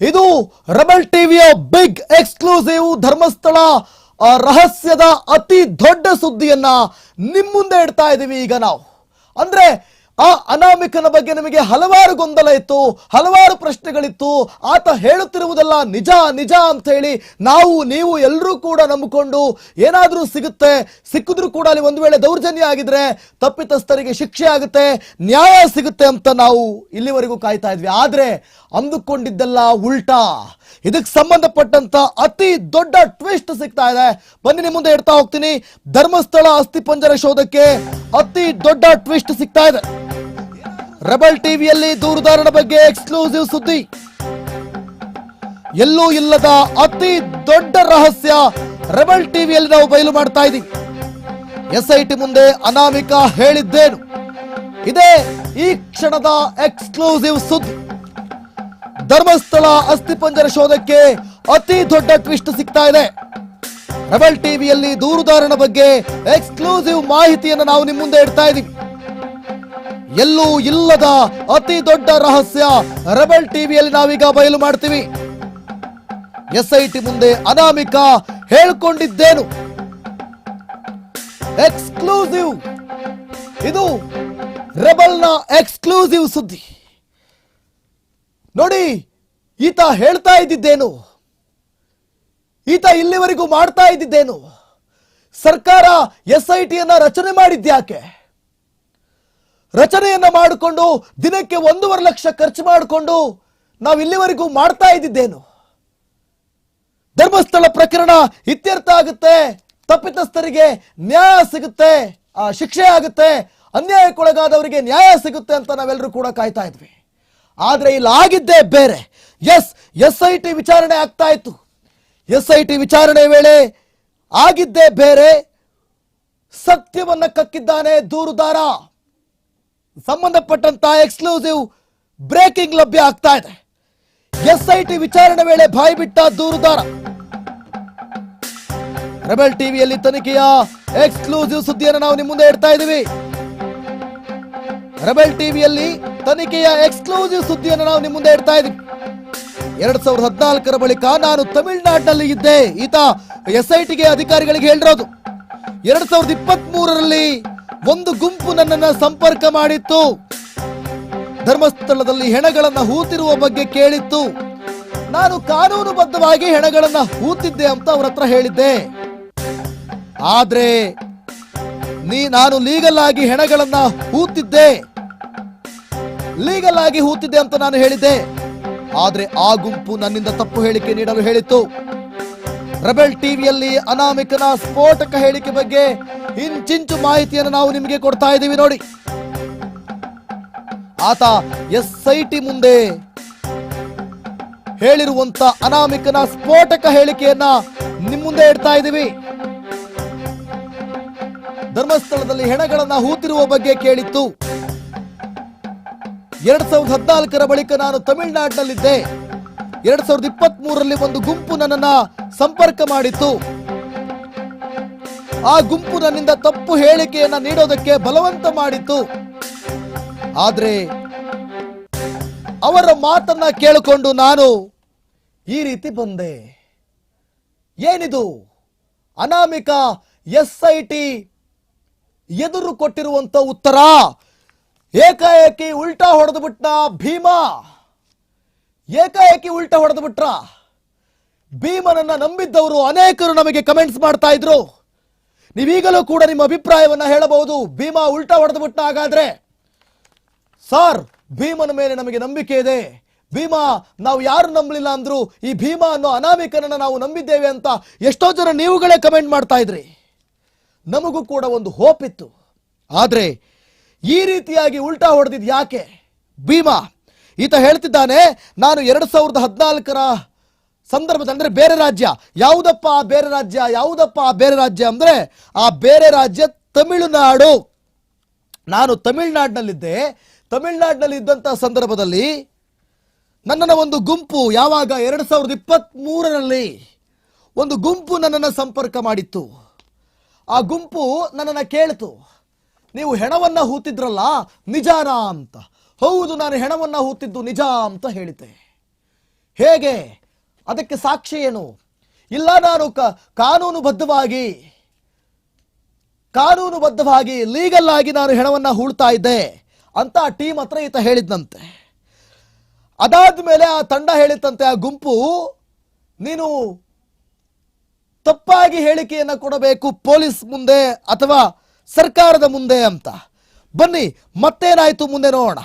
ಇದು ರಬಲ್ ಟಿವಿಯ big exclusive Dharmasthala ರಹಸ್ಯದ ಅತಿ ದೊಡ್ಡ ಸುದ್ದಿಯನ್ನ ನಿಮ್ಮ ಮುಂದೆ ಇಡ್ತಾ ಇದೀವಿ ಈಗ ನಾವು. ಅಂದ್ರೆ ಆ ಅನಾಮಿಕನ ಬಗ್ಗೆ ನಿಮಗೆ ಹಲವಾರು ಗೊಂದಲ ಇತ್ತು, ಹಲವಾರು ಪ್ರಶ್ನೆಗಳಿತ್ತು. ಆತ ಹೇಳುತ್ತಿರುವುದೆಲ್ಲ ನಿಜ ನಿಜ ಅಂತ ಹೇಳಿ ನಾವು, ನೀವು ಎಲ್ಲರೂ ಕೂಡ ನಂಬಿಕೊಂಡು ಏನಾದರೂ ಸಿಗುತ್ತೆ, ಸಿಕ್ಕಿದ್ರು ಕೂಡ ಅಲ್ಲಿ ಒಂದು ವೇಳೆ ದೌರ್ಜನ್ಯ ಆಗಿದ್ರೆ ತಪ್ಪಿತಸ್ಥರಿಗೆ ಶಿಕ್ಷೆ ಆಗುತ್ತೆ, ನ್ಯಾಯ ಸಿಗುತ್ತೆ ಅಂತ ನಾವು ಇಲ್ಲಿವರೆಗೂ ಕಾಯ್ತಾ ಇದ್ವಿ. ಆದರೆ ಅಂದುಕೊಂಡಿದ್ದೆಲ್ಲ ಉಲ್ಟಾ. ಇದಕ್ಕೆ ಸಂಬಂಧಪಟ್ಟಂತ ಅತಿ ದೊಡ್ಡ ಟ್ವಿಸ್ಟ್ ಸಿಗ್ತಾ ಇದೆ. ಬನ್ನಿ ನಿಮ್ಮ ಮುಂದೆ ಇಡ್ತಾ ಹೋಗ್ತೀನಿ. ಧರ್ಮಸ್ಥಳ ಅಸ್ಥಿಪಂಜರ ಶೋಧಕ್ಕೆ ಅತಿ ದೊಡ್ಡ ಟ್ವಿಸ್ಟ್ ಸಿಗ್ತಾ ಇದೆ. ರೆಬಲ್ ಟಿವಿಯಲ್ಲಿ ದೂರುದಾರನ ಬಗ್ಗೆ ಎಕ್ಸ್ಕ್ಲೂಸಿವ್ ಸುದ್ದಿ. ಎಲ್ಲೂ ಇಲ್ಲದ ಅತಿ ದೊಡ್ಡ ರಹಸ್ಯ ರೆಬಲ್ ಟಿವಿಯಲ್ಲಿ ನಾವು ಬಯಲು ಮಾಡ್ತಾ ಇದ್ದೀವಿ ಎಸ್ಐಟಿ ಮುಂದೆ ಅನಾಮಿಕ ಹೇಳಿದ್ದೇನು. ಇದೇ ಈ ಕ್ಷಣದ ಎಕ್ಸ್ಕ್ಲೂಸಿವ್ ಸುದ್ದಿ. ಧರ್ಮಸ್ಥಳ ಅಸ್ಥಿಪಂಜರ ಶೋಧಕ್ಕೆ ಅತಿ ದೊಡ್ಡ ಟ್ವಿಸ್ಟ್ ಸಿಗ್ತಾ ಇದೆ. ರೆಬಲ್ ಟಿವಿಯಲ್ಲಿ ದೂರುದಾರನ ಬಗ್ಗೆ ಎಕ್ಸ್ಕ್ಲೂಸಿವ್ ಮಾಹಿತಿಯನ್ನು ನಾವು ನಿಮ್ಮ ಮುಂದೆ ಇಡ್ತಾ ಇದ್ದೀವಿ ಎಲ್ಲೂ ಇಲ್ಲದ ಅತಿ ದೊಡ್ಡ ರಹಸ್ಯ ರೆಬಲ್ ಟಿವಿಯಲ್ಲಿ ನಾವೀಗ ಬಯಲು ಮಾಡ್ತೀವಿ. ಎಸ್ ಐ ಟಿ ಮುಂದೆ ಅನಾಮಿಕ ಹೇಳ್ಕೊಂಡಿದ್ದೇನು. ಎಕ್ಸ್ಕ್ಲೂಸಿವ್ ಇದು ರೆಬಲ್ನ ಎಕ್ಸ್ಕ್ಲೂಸಿವ್ ಸುದ್ದಿ. ನೋಡಿ, ಈತ ಹೇಳ್ತಾ ಇದ್ದಿದ್ದೇನು. ಈತ ಇಲ್ಲಿವರೆಗೂ ಮಾಡ್ತಾ ಇದ್ದಿದ್ದೇನು. ಸರ್ಕಾರ ಎಸ್ ಐ ಟಿಯನ್ನ ರಚನೆ ಮಾಡಿದ್ಯಾಕೆ ರಚನೆಯನ್ನ ಮಾಡಿಕೊಂಡು ದಿನಕ್ಕೆ ಒಂದೂವರೆ ಲಕ್ಷ ಖರ್ಚು ಮಾಡಿಕೊಂಡು ನಾವು ಇಲ್ಲಿವರೆಗೂ ಮಾಡ್ತಾ ಇದ್ದಿದ್ದೇನು? ಧರ್ಮಸ್ಥಳ ಪ್ರಕರಣ ಇತ್ಯರ್ಥ ಆಗುತ್ತೆ ತಪ್ಪಿತಸ್ಥರಿಗೆ ನ್ಯಾಯ ಸಿಗುತ್ತೆ ಆ, ಶಿಕ್ಷೆ ಆಗುತ್ತೆ ಅನ್ಯಾಯಕ್ಕೊಳಗಾದವರಿಗೆ ನ್ಯಾಯ ಸಿಗುತ್ತೆ ಅಂತ ನಾವೆಲ್ಲರೂ ಕೂಡ ಕಾಯ್ತಾ ಇದ್ವಿ. ಆದರೆ ಇಲ್ಲಿ ಆಗಿದ್ದೇ ಬೇರೆ. ಎಸ್ ಎಸ್ ಐ ಟಿ ವಿಚಾರಣೆ ಆಗ್ತಾ ಇತ್ತು. ಎಸ್ ಐ ಟಿ ವಿಚಾರಣೆ ವೇಳೆ ಆಗಿದ್ದೇ ಬೇರೆ. ಸತ್ಯವನ್ನ ಕಕ್ಕಿದ್ದಾನೆ ದೂರುದಾರ. ಸಂಬಂಧಪಟ್ಟಂತ ಎಕ್ಸ್ಕ್ಲೂಸಿವ್ ಬ್ರೇಕಿಂಗ್ ಲಭ್ಯ ಆಗ್ತಾ ಇದೆ. ಎಸ್ಐಟಿ ವಿಚಾರಣೆ ವೇಳೆ ಬಾಯಿ ಬಿಟ್ಟ ದೂರುದಾರ. ರೆಬೆಲ್ ಟಿವಿಯಲ್ಲಿ ತನಿಖೆಯ ಎಕ್ಸ್ಕ್ಲೂಸಿವ್ ಸುದ್ದಿಯನ್ನು ನಾವು ನಿಮ್ಮ ಮುಂದೆ ಇಡ್ತಾ ಇದ್ದೀವಿ. ರೆಬೆಲ್ ಟಿವಿಯಲ್ಲಿ ತನಿಖೆಯ ಎಕ್ಸ್ಕ್ಲೂಸಿವ್ ಸುದ್ದಿಯನ್ನು ನಾವು ನಿಮ್ಮ ಮುಂದೆ ಇಡ್ತಾ ಇದ್ದೀವಿ. ಎರಡ್ ಸಾವಿರದ ಹದಿನಾಲ್ಕರ ಬಳಿಕ ನಾನು ತಮಿಳುನಾಡಿನಲ್ಲಿ ಇದ್ದೆ. ಈತ ಎಸ್ ಐ ಅಧಿಕಾರಿಗಳಿಗೆ ಹೇಳಿರೋದು. ಎರಡ್ ಸಾವಿರದ ಇಪ್ಪತ್ತ್ ಮೂರರಲ್ಲಿ ಒಂದು ಗುಂಪು ನನ್ನನ್ನ ಸಂಪರ್ಕ ಮಾಡಿತ್ತು. ಧರ್ಮಸ್ಥಳದಲ್ಲಿ ಹೆಣಗಳನ್ನ ಹೂತಿರುವ ಬಗ್ಗೆ ಕೇಳಿತ್ತು. ನಾನು ಕಾನೂನುಬದ್ಧವಾಗಿ ಹೆಣಗಳನ್ನ ಹೂತಿದ್ದೆ ಅಂತ ಅವ್ರ ಹತ್ರ ಹೇಳಿದ್ದೆ. ಆದ್ರೆ, ನೀ, ನಾನು ಲೀಗಲ್ ಆಗಿ ಹೆಣಗಳನ್ನ ಹೂತಿದ್ದೆ. ಲೀಗಲ್ ಆಗಿ ಹೂತಿದ್ದೆ ಅಂತ ನಾನು ಹೇಳಿದ್ದೆ. ಆದ್ರೆ ಆ ಗುಂಪು ನನ್ನಿಂದ ತಪ್ಪು ಹೇಳಿಕೆ ನೀಡಲು ಹೇಳಿತ್ತು. ರೆಬೆಲ್ ಟಿವಿಯಲ್ಲಿ ಅನಾಮಿಕನ ಸ್ಫೋಟಕ ಹೇಳಿಕೆ ಬಗ್ಗೆ ಇಂಚಿಂಚು ಮಾಹಿತಿಯನ್ನು ನಾವು ನಿಮಗೆ ಕೊಡ್ತಾ ಇದ್ದೀವಿ ನೋಡಿ. ಆತ ಎಸ್ ಐ ಟಿ ಮುಂದೆ ಹೇಳಿರುವಂತ ಅನಾಮಿಕನ ಸ್ಫೋಟಕ ಹೇಳಿಕೆಯನ್ನ ನಿಮ್ಮ ಮುಂದೆ ಇಡ್ತಾ ಇದ್ದೀವಿ. ಧರ್ಮಸ್ಥಳದಲ್ಲಿ ಹೆಣಗಳನ್ನ ಹೂತಿರುವ ಬಗ್ಗೆ ಕೇಳಿತ್ತು. ಎರಡ್ ಸಾವಿರದ ಹದಿನಾಲ್ಕರ ಬಳಿಕ ನಾನು ತಮಿಳುನಾಡಿನಲ್ಲಿದ್ದೆ. ಎರಡ್ ಸಾವಿರದ ಇಪ್ಪತ್ತ್ ಮೂರರಲ್ಲಿ ಒಂದು ಗುಂಪು ನನ್ನನ್ನ ಸಂಪರ್ಕ ಮಾಡಿತ್ತು. ಆ ಗುಂಪು ನನ್ನಿಂದ ತಪ್ಪು ಹೇಳಿಕೆಯನ್ನ ನೀಡೋದಕ್ಕೆ ಬಲವಂತ ಮಾಡಿತ್ತು. ಆದ್ರೆ ಅವರ ಮಾತನ್ನ ಕೇಳಿಕೊಂಡು ನಾನು ಈ ರೀತಿ ಬಂದೆ. ಏನಿದು? ಅನಾಮಿಕ ಎಸ್ ಐ ಟಿ ಎದುರು ಕೊಟ್ಟಿರುವಂತ ಉತ್ತರ. ಏಕಾಏಕಿ ಉಲ್ಟಾ ಹೊಡೆದು ಬಿಟ್ಟ ಭೀಮಾ. ಏಕಾಏಕಿ ಉಲ್ಟಾ ಹೊಡೆದು ಬಿಟ್ರ ಭೀಮನನ್ನ ನಂಬಿದ್ದವರು ಅನೇಕರು ನಮಗೆ ಕಮೆಂಟ್ಸ್ ಮಾಡ್ತಾ ಇದ್ರು. ನೀವೀಗಲೂ ಕೂಡ ನಿಮ್ಮ ಅಭಿಪ್ರಾಯವನ್ನ ಹೇಳಬಹುದು. ಭೀಮಾ ಉಲ್ಟಾ ಹೊಡೆದು ಬಿಟ್ಟ ಹಾಗಾದ್ರೆ? ಸಾರ್, ಭೀಮನ ಮೇಲೆ ನಮಗೆ ನಂಬಿಕೆ ಇದೆ. ಭೀಮಾ, ನಾವು ಯಾರು ನಂಬಲಿಲ್ಲ ಅಂದ್ರು ಈ ಭೀಮಾ ಅನ್ನೋ ಅನಾಮಿಕನನ್ನ ನಾವು ನಂಬಿದ್ದೇವೆ ಅಂತ ಎಷ್ಟೋ ಜನ ನೀವುಗಳೇ ಕಮೆಂಟ್ ಮಾಡ್ತಾ ಇದ್ರಿ. ನಮಗೂ ಕೂಡ ಒಂದು ಹೋಪ್ ಇತ್ತು. ಆದ್ರೆ ಈ ರೀತಿಯಾಗಿ ಉಲ್ಟಾ ಹೊಡೆದಿದ್ ಯಾಕೆ? ಭೀಮಾ, ಈತ ಹೇಳ್ತಿದ್ದಾನೆ, ನಾನು ಎರಡ್ ಸಾವಿರದ ಹದಿನಾಲ್ಕರ ಸಂದರ್ಭದಲ್ಲಿ ಅಂದ್ರೆ ಬೇರೆ ರಾಜ್ಯ, ಯಾವುದಪ್ಪ ಆ ಬೇರೆ ರಾಜ್ಯ, ಯಾವುದಪ್ಪ ಆ ಬೇರೆ ರಾಜ್ಯ ಅಂದ್ರೆ ಆ ಬೇರೆ ರಾಜ್ಯ ತಮಿಳುನಾಡು. ನಾನು ತಮಿಳ್ನಾಡಿನಲ್ಲಿದ್ದೆ. ತಮಿಳ್ನಾಡಿನಲ್ಲಿ ಇದ್ದಂಥ ಸಂದರ್ಭದಲ್ಲಿ ನನ್ನನ್ನು ಒಂದು ಗುಂಪು ಯಾವಾಗ ಎರಡು ಸಾವಿರದ ಇಪ್ಪತ್ತ್ ಮೂರರಲ್ಲಿ ಒಂದು ಗುಂಪು ನನ್ನನ್ನು ಸಂಪರ್ಕ ಮಾಡಿತ್ತು. ಆ ಗುಂಪು ನನ್ನನ್ನು ಕೇಳಿತು, ನೀವು ಹೆಣವನ್ನು ಹೂತಿದ್ರಲ್ಲ, ನಿಜಾನ ಅಂತ. ಹೌದು, ನಾನು ಹೆಣವನ್ನು ಹೂತಿದ್ದು ನಿಜ ಅಂತ ಹೇಳಿದ್ದೆ. ಹೇಗೆ? ಅದಕ್ಕೆ ಸಾಕ್ಷಿ ಏನು? ಇಲ್ಲ, ನಾನು ಕಾನೂನುಬದ್ಧವಾಗಿ ಕಾನೂನುಬದ್ಧವಾಗಿ ಲೀಗಲ್ ಆಗಿ ನಾನು ಹೆಣವನ್ನು ಹೂಳ್ತಾ ಇದ್ದೆ ಅಂತ ಆ ಟೀಮ್ ಹತ್ರ ಈತ ಹೇಳಿದ್ನಂತೆ. ಅದಾದ್ಮೇಲೆ ಆ ತಂಡ ಹೇಳಿತ್ತಂತೆ, ಆ ಗುಂಪು, ನೀನು ತಪ್ಪಾಗಿ ಹೇಳಿಕೆಯನ್ನು ಕೊಡಬೇಕು ಪೊಲೀಸ್ ಮುಂದೆ ಅಥವಾ ಸರ್ಕಾರದ ಮುಂದೆ ಅಂತ. ಬನ್ನಿ, ಮತ್ತೇನಾಯಿತು ಮುಂದೆ ನೋಡೋಣ.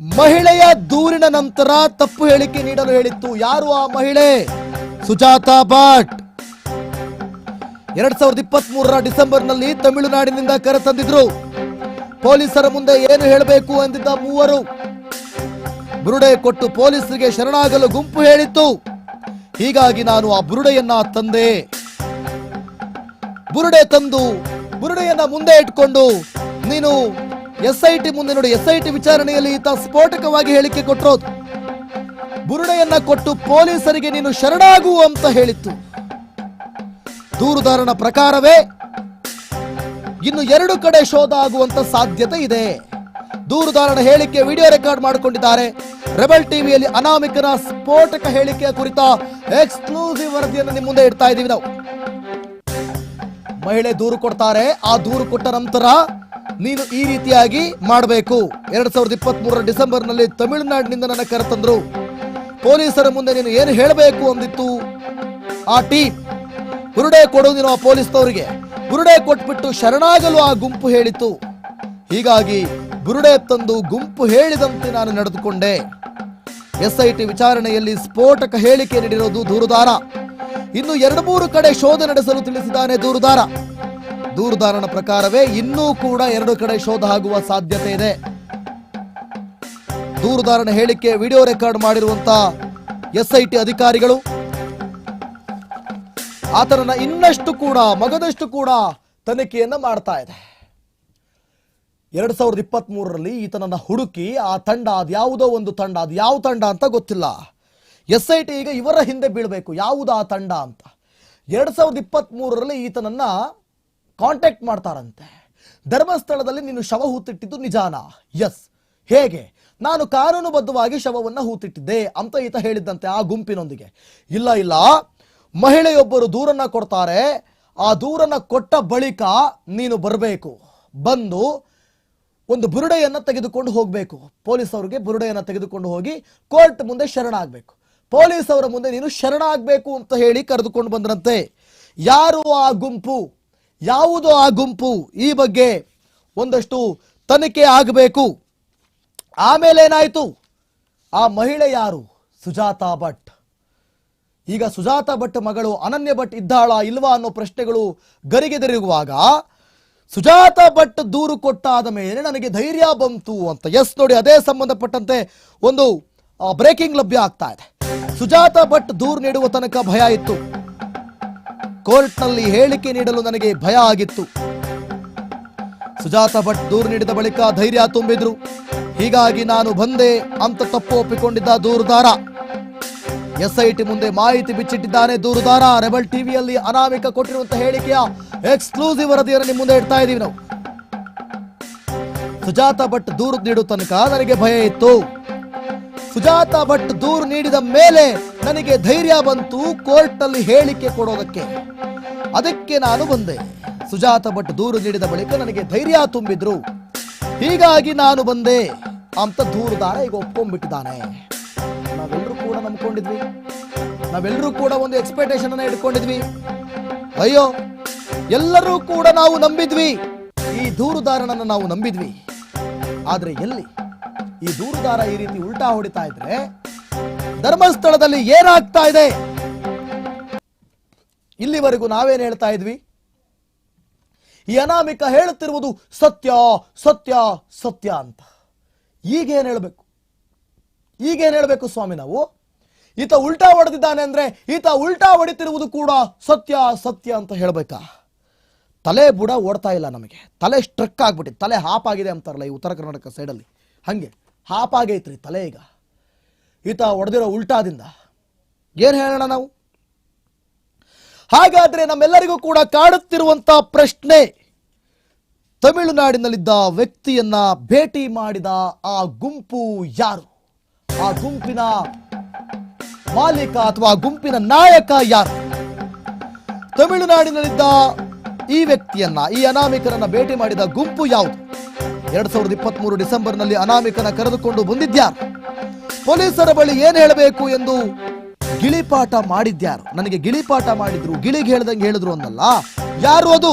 ಮಹಿಳೆಯ ದೂರಿನ ನಂತರ ತಪ್ಪು ಹೇಳಿಕೆ ನೀಡಲು ಹೇಳಿತ್ತು. ಯಾರು ಆ ಮಹಿಳೆ? ಸುಜಾತಾ ಭಟ್. ಎರಡ್ ಸಾವಿರದ ಇಪ್ಪತ್ತ್ ಮೂರರ ಡಿಸೆಂಬರ್ನಲ್ಲಿ ತಮಿಳುನಾಡಿನಿಂದ ಕರೆತಂದಿದ್ರು ಪೊಲೀಸರ ಮುಂದೆ ಏನು ಹೇಳಬೇಕು ಎಂದಿದ್ದ ಮೂವರು. ಬುರುಡೆ ಕೊಟ್ಟು ಪೊಲೀಸರಿಗೆ ಶರಣಾಗಲು ಗುಂಪು ಹೇಳಿತ್ತು. ಹೀಗಾಗಿ ನಾನು ಆ ಬುರುಡೆಯನ್ನ ತಂದೆ. ಬುರುಡೆ ತಂದು ಬುರುಡೆಯನ್ನ ಮುಂದೆ ಇಟ್ಕೊಂಡು, ನೀನು ಎಸ್ ಐ ಟಿ ಮುಂದೆ ನೋಡಿ ಎಸ್ ವಿಚಾರಣೆಯಲ್ಲಿ ಈತ ಸ್ಫೋಟಕವಾಗಿ ಹೇಳಿಕೆ ಕೊಟ್ಟರು ಬುರುಡೆಯನ್ನ ಕೊಟ್ಟು ಪೊಲೀಸರಿಗೆ ನೀನು ಶರಣಾಗು ಅಂತ ಹೇಳಿತ್ತು. ದೂರುದಾರನ ಪ್ರಕಾರವೇ ಇನ್ನು ಎರಡು ಕಡೆ ಶೋಧ ಆಗುವಂತ ಸಾಧ್ಯತೆ ಇದೆ. ದೂರುದಾರನ ಹೇಳಿಕೆ ವಿಡಿಯೋ ರೆಕಾರ್ಡ್ ಮಾಡಿಕೊಂಡಿದ್ದಾರೆ. ರೆಬಲ್ ಟಿವಿಯಲ್ಲಿ ಅನಾಮಿಕನ ಸ್ಫೋಟಕ ಹೇಳಿಕೆಯ ಕುರಿತ ಎಕ್ಸ್ಕ್ಲೂಸಿವ್ ವರದಿಯನ್ನು ನಿಮ್ಮ ಮುಂದೆ ಇಡ್ತಾ ಇದ್ದೀವಿ ನಾವು. ಮಹಿಳೆ ದೂರು ಕೊಡ್ತಾರೆ, ಆ ದೂರು ಕೊಟ್ಟ ನಂತರ ನೀನು ಈ ರೀತಿಯಾಗಿ ಮಾಡಬೇಕು. ಎರಡ್ ಸಾವಿರದ ಇಪ್ಪತ್ತ್ ಮೂರರ ಡಿಸೆಂಬರ್ನಲ್ಲಿ ತಮಿಳುನಾಡಿನಿಂದ ನನ್ನ ಕರೆತಂದ್ರು ಪೊಲೀಸರ ಮುಂದೆ ನೀನು ಏನು ಹೇಳಬೇಕು ಅಂದಿತ್ತು? ಆ ಟೀಮ್ ಬುರುಡೆ ಕೊಡು ನೀನು ಆ ಪೊಲೀಸ್ನವರಿಗೆ. ಬುರುಡೆ ಕೊಟ್ಬಿಟ್ಟು ಶರಣಾಗಲು ಆ ಗುಂಪು ಹೇಳಿತು ಹೀಗಾಗಿ ಬುರುಡೆ ತಂದು ಗುಂಪು ಹೇಳಿದಂತೆ ನಾನು ನಡೆದುಕೊಂಡೆ. ಎಸ್ಐಟಿ ವಿಚಾರಣೆಯಲ್ಲಿ ಸ್ಫೋಟಕ ಹೇಳಿಕೆ ನೀಡಿರೋದು ದೂರುದಾರ. ಇನ್ನು ಎರಡು ಮೂರು ಕಡೆ ಶೋಧ ನಡೆಸಲು ತಿಳಿಸಿದ್ದಾನೆ ದೂರುದಾರ. ದೂರುದಾರನ ಪ್ರಕಾರವೇ ಇನ್ನೂ ಕೂಡ ಎರಡು ಕಡೆ ಶೋಧ ಆಗುವ ಸಾಧ್ಯತೆ ಇದೆ. ದೂರುದಾರನ ಹೇಳಿಕೆ ವಿಡಿಯೋ ರೆಕಾರ್ಡ್ ಮಾಡಿರುವಂತ ಎಸ್ಐಟಿ ಅಧಿಕಾರಿಗಳು, ಆತನನ್ನ ಇನ್ನಷ್ಟು ಕೂಡ, ಮಗದಷ್ಟು ಕೂಡ ತನಿಖೆಯನ್ನ ಮಾಡ್ತಾ ಇದೆ. ಎರಡ್ ಸಾವಿರದ ಇಪ್ಪತ್ತ್ ಮೂರರಲ್ಲಿ ಈತನನ್ನ ಹುಡುಕಿ ಆ ತಂಡ ಅದು ಯಾವುದೋ ಒಂದು ತಂಡ, ಅದು ಯಾವ ತಂಡ ಅಂತ ಗೊತ್ತಿಲ್ಲ. ಎಸ್ ಐ ಟಿ ಈಗ ಇವರ ಹಿಂದೆ ಬೀಳಬೇಕು, ಯಾವುದು ಆ ತಂಡ ಅಂತ. ಎರಡ್ ಸಾವಿರದ ಇಪ್ಪತ್ತ್ ಮೂರರಲ್ಲಿ ಈತನನ್ನ ಕಾಂಟ್ಯಾಕ್ಟ್ ಮಾಡ್ತಾರಂತೆ. ಧರ್ಮಸ್ಥಳದಲ್ಲಿ ನೀನು ಶವ ಹೂತಿಟ್ಟಿದ್ದು ನಿಜಾನ? ಎಸ್ ಹೇಗೆ? ನಾನು ಕಾನೂನುಬದ್ಧವಾಗಿ ಶವವನ್ನು ಹೂತಿಟ್ಟಿದ್ದೆ ಅಂತ ಈತ ಹೇಳಿದ್ದಂತೆ ಆ ಗುಂಪಿನೊಂದಿಗೆ. ಇಲ್ಲ ಇಲ್ಲ. ಮಹಿಳೆಯೊಬ್ಬರು ದೂರನ್ನ ಕೊಡ್ತಾರೆ. ಆ ದೂರನ್ನ ಕೊಟ್ಟ ಬಳಿಕ ನೀನು ಬರಬೇಕು. ಬಂದು ಒಂದು ಬುರುಡೆಯನ್ನು ತೆಗೆದುಕೊಂಡು ಹೋಗಬೇಕು. ಪೊಲೀಸ್ ಅವರಿಗೆ ಬುರುಡೆಯನ್ನು ತೆಗೆದುಕೊಂಡು ಹೋಗಿ ಕೋರ್ಟ್ ಮುಂದೆ ಶರಣಾಗಬೇಕು. ಪೊಲೀಸ್ ಅವರ ಮುಂದೆ ನೀನು ಶರಣಾಗಬೇಕು ಅಂತ ಹೇಳಿ ಕರೆದುಕೊಂಡು ಬಂದ್ರಂತೆ. ಯಾರು ಆ ಗುಂಪು? ಯಾವುದು ಆ ಗುಂಪು ಈ ಬಗ್ಗೆ ಒಂದಷ್ಟು ತನಿಖೆ ಆಗಬೇಕು. ಆಮೇಲೆ ಏನಾಯಿತು? ಆ ಮಹಿಳೆ ಯಾರು? ಸುಜಾತಾ ಭಟ್. ಈಗ ಸುಜಾತ ಭಟ್ ಮಗಳು ಅನನ್ಯ ಭಟ್ ಇದ್ದಾಳ ಇಲ್ವಾ ಅನ್ನೋ ಪ್ರಶ್ನೆಗಳು ಗರಿಗೆದರಿಗುವಾಗ ಸುಜಾತ ಭಟ್ ದೂರು ಕೊಟ್ಟಾದ ಮೇಲೆ ನನಗೆ ಧೈರ್ಯ ಬಂತು ಅಂತ. ಎಸ್ ನೋಡಿ, ಅದೇ ಸಂಬಂಧಪಟ್ಟಂತೆ ಒಂದು ಬ್ರೇಕಿಂಗ್ ಲಭ್ಯ ಆಗ್ತಾ ಇದೆ. ಸುಜಾತ ಭಟ್ ದೂರು ನೀಡುವ ತನಕ ಭಯ ಇತ್ತು. ಕೋರ್ಟ್ನಲ್ಲಿ ಹೇಳಿಕೆ ನೀಡಲು ನನಗೆ ಭಯ ಆಗಿತ್ತು. ಸುಜಾತ ಭಟ್ ದೂರು ನೀಡಿದ ಬಳಿಕ ಧೈರ್ಯ ತುಂಬಿದ್ರು. ಹೀಗಾಗಿ ನಾನು ಬಂದೆ ಅಂತ ತಪ್ಪು ಒಪ್ಪಿಕೊಂಡಿದ್ದ ದೂರುದಾರ. ಎಸ್ಐಟಿ ಮುಂದೆ ಮಾಹಿತಿ ಬಿಚ್ಚಿಟ್ಟಿದ್ದಾನೆ ದೂರುದಾರ. ರೆಬಲ್ ಟಿವಿಯಲ್ಲಿ ಅನಾಮಿಕ ಕೊಟ್ಟಿರುವಂತಹ ಹೇಳಿಕೆಯ ಎಕ್ಸ್ಕ್ಲೂಸಿವ್ ವರದಿಯನ್ನು ನಿಮ್ಮ ಮುಂದೆ ಇಡ್ತಾ ಇದೀವಿ ನಾವು. ಸುಜಾತ ಭಟ್ ದೂರು ನೀಡುವ ತನಕ ನನಗೆ ಭಯ ಇತ್ತು. ಸುಜಾತ ಭಟ್ ದೂರು ನೀಡಿದ ಮೇಲೆ ನನಗೆ ಧೈರ್ಯ ಬಂತು ಕೋರ್ಟಲ್ಲಿ ಹೇಳಿಕೆ ಕೊಡೋದಕ್ಕೆ. ಅದಕ್ಕೆ ನಾನು ಬಂದೆ. ಸುಜಾತ ಭಟ್ ದೂರು ನೀಡಿದ ಬಳಿಕ ನನಗೆ ಧೈರ್ಯ ತುಂಬಿದ್ರು. ಹೀಗಾಗಿ ನಾನು ಬಂದೆ. ಅಂತ ದೂರುದಾರ ಈಗ ಒಪ್ಕೊಂಡ್ಬಿಟ್ಟಿದ್ದಾನೆ. ನಾವೆಲ್ಲರೂ ಕೂಡ ನಂಬ್ಕೊಂಡಿದ್ವಿ. ನಾವೆಲ್ಲರೂ ಕೂಡ ಒಂದು ಎಕ್ಸ್ಪೆಕ್ಟೇಷನ್ ಅನ್ನ ಇಟ್ಕೊಂಡಿದ್ವಿ. ಅಯ್ಯೋ, ಎಲ್ಲರೂ ಕೂಡ ನಾವು ನಂಬಿದ್ವಿ. ಈ ದೂರುದಾರನನ್ನು ನಾವು ನಂಬಿದ್ವಿ. ಆದರೆ ಎಲ್ಲಿ? ಈ ದೂರುದಾರ ಈ ರೀತಿ ಉಲ್ಟಾ ಹೊಡಿತಾ ಇದ್ರೆ ಧರ್ಮಸ್ಥಳದಲ್ಲಿ ಏನಾಗ್ತಾ ಇದೆ? ಇಲ್ಲಿವರೆಗೂ ನಾವೇನ್ ಹೇಳ್ತಾ ಇದ್ವಿ? ಈ ಅನಾಮಿಕ ಹೇಳುತ್ತಿರುವುದು ಸತ್ಯ ಸತ್ಯ ಸತ್ಯ ಅಂತ. ಈಗೇನು ಹೇಳ್ಬೇಕು? ಈಗೇನ್ ಹೇಳ್ಬೇಕು ಸ್ವಾಮಿ ನಾವು? ಈತ ಉಲ್ಟಾ ಹೊಡೆದಿದ್ದಾನೆ ಅಂದ್ರೆ ಈತ ಉಲ್ಟಾ ಹೊಡಿತಿರುವುದು ಕೂಡ ಸತ್ಯ ಸತ್ಯ ಅಂತ ಹೇಳ್ಬೇಕಾ? ತಲೆ ಬುಡ ಓಡ್ತಾ ಇಲ್ಲ ನಮಗೆ. ತಲೆ ಸ್ಟ್ರಕ್ ಆಗ್ಬಿಟ್ಟಿದೆ. ತಲೆ ಹಾಪ್ ಆಗಿದೆ ಅಂತಾರಲ್ಲ ಈ ಉತ್ತರ ಕರ್ನಾಟಕ ಸೈಡಲ್ಲಿ ಹಂಗೆ. ಹಾಪ್ ಆಗೈತ್ರಿ ತಲೆ ಈಗ ಈತ ಹೊಡೆದಿರೋ ಉಲ್ಟಾದಿಂದ. ಏನ್ ಹೇಳೋಣ ನಾವು? ಹಾಗಾದ್ರೆ ನಮ್ಮೆಲ್ಲರಿಗೂ ಕೂಡ ಕಾಡುತ್ತಿರುವಂತ ಪ್ರಶ್ನೆ. ತಮಿಳುನಾಡಿನಲ್ಲಿದ್ದ ವ್ಯಕ್ತಿಯನ್ನ ಭೇಟಿ ಮಾಡಿದ ಆ ಗುಂಪು ಯಾರು? ಆ ಗುಂಪಿನ ಮಾಲೀಕ ಅಥವಾ ಗುಂಪಿನ ನಾಯಕ ಯಾರು? ತಮಿಳುನಾಡಿನಲ್ಲಿದ್ದ ಈ ವ್ಯಕ್ತಿಯನ್ನ, ಈ ಅನಾಮಿಕರನ್ನ ಭೇಟಿ ಮಾಡಿದ ಗುಂಪು ಯಾವುದು? ಎರಡ್ ಸಾವಿರದ ಇಪ್ಪತ್ತ್ ಮೂರು ಡಿಸೆಂಬರ್ನಲ್ಲಿ ಅನಾಮಿಕನ ಕರೆದುಕೊಂಡು ಬಂದಿದ್ಯಾರು. ಪೊಲೀಸರ ಬಳಿ ಏನ್ ಹೇಳಬೇಕು ಎಂದು ಗಿಳಿಪಾಠ ಮಾಡಿದ್ಯಾರು. ನನಗೆ ಗಿಳಿಪಾಠ ಮಾಡಿದ್ರು, ಗಿಳಿಗೆ ಹೇಳ್ದಂಗೆ ಹೇಳಿದ್ರು ಅಂದಲ್ಲ ಯಾರು ಅದು?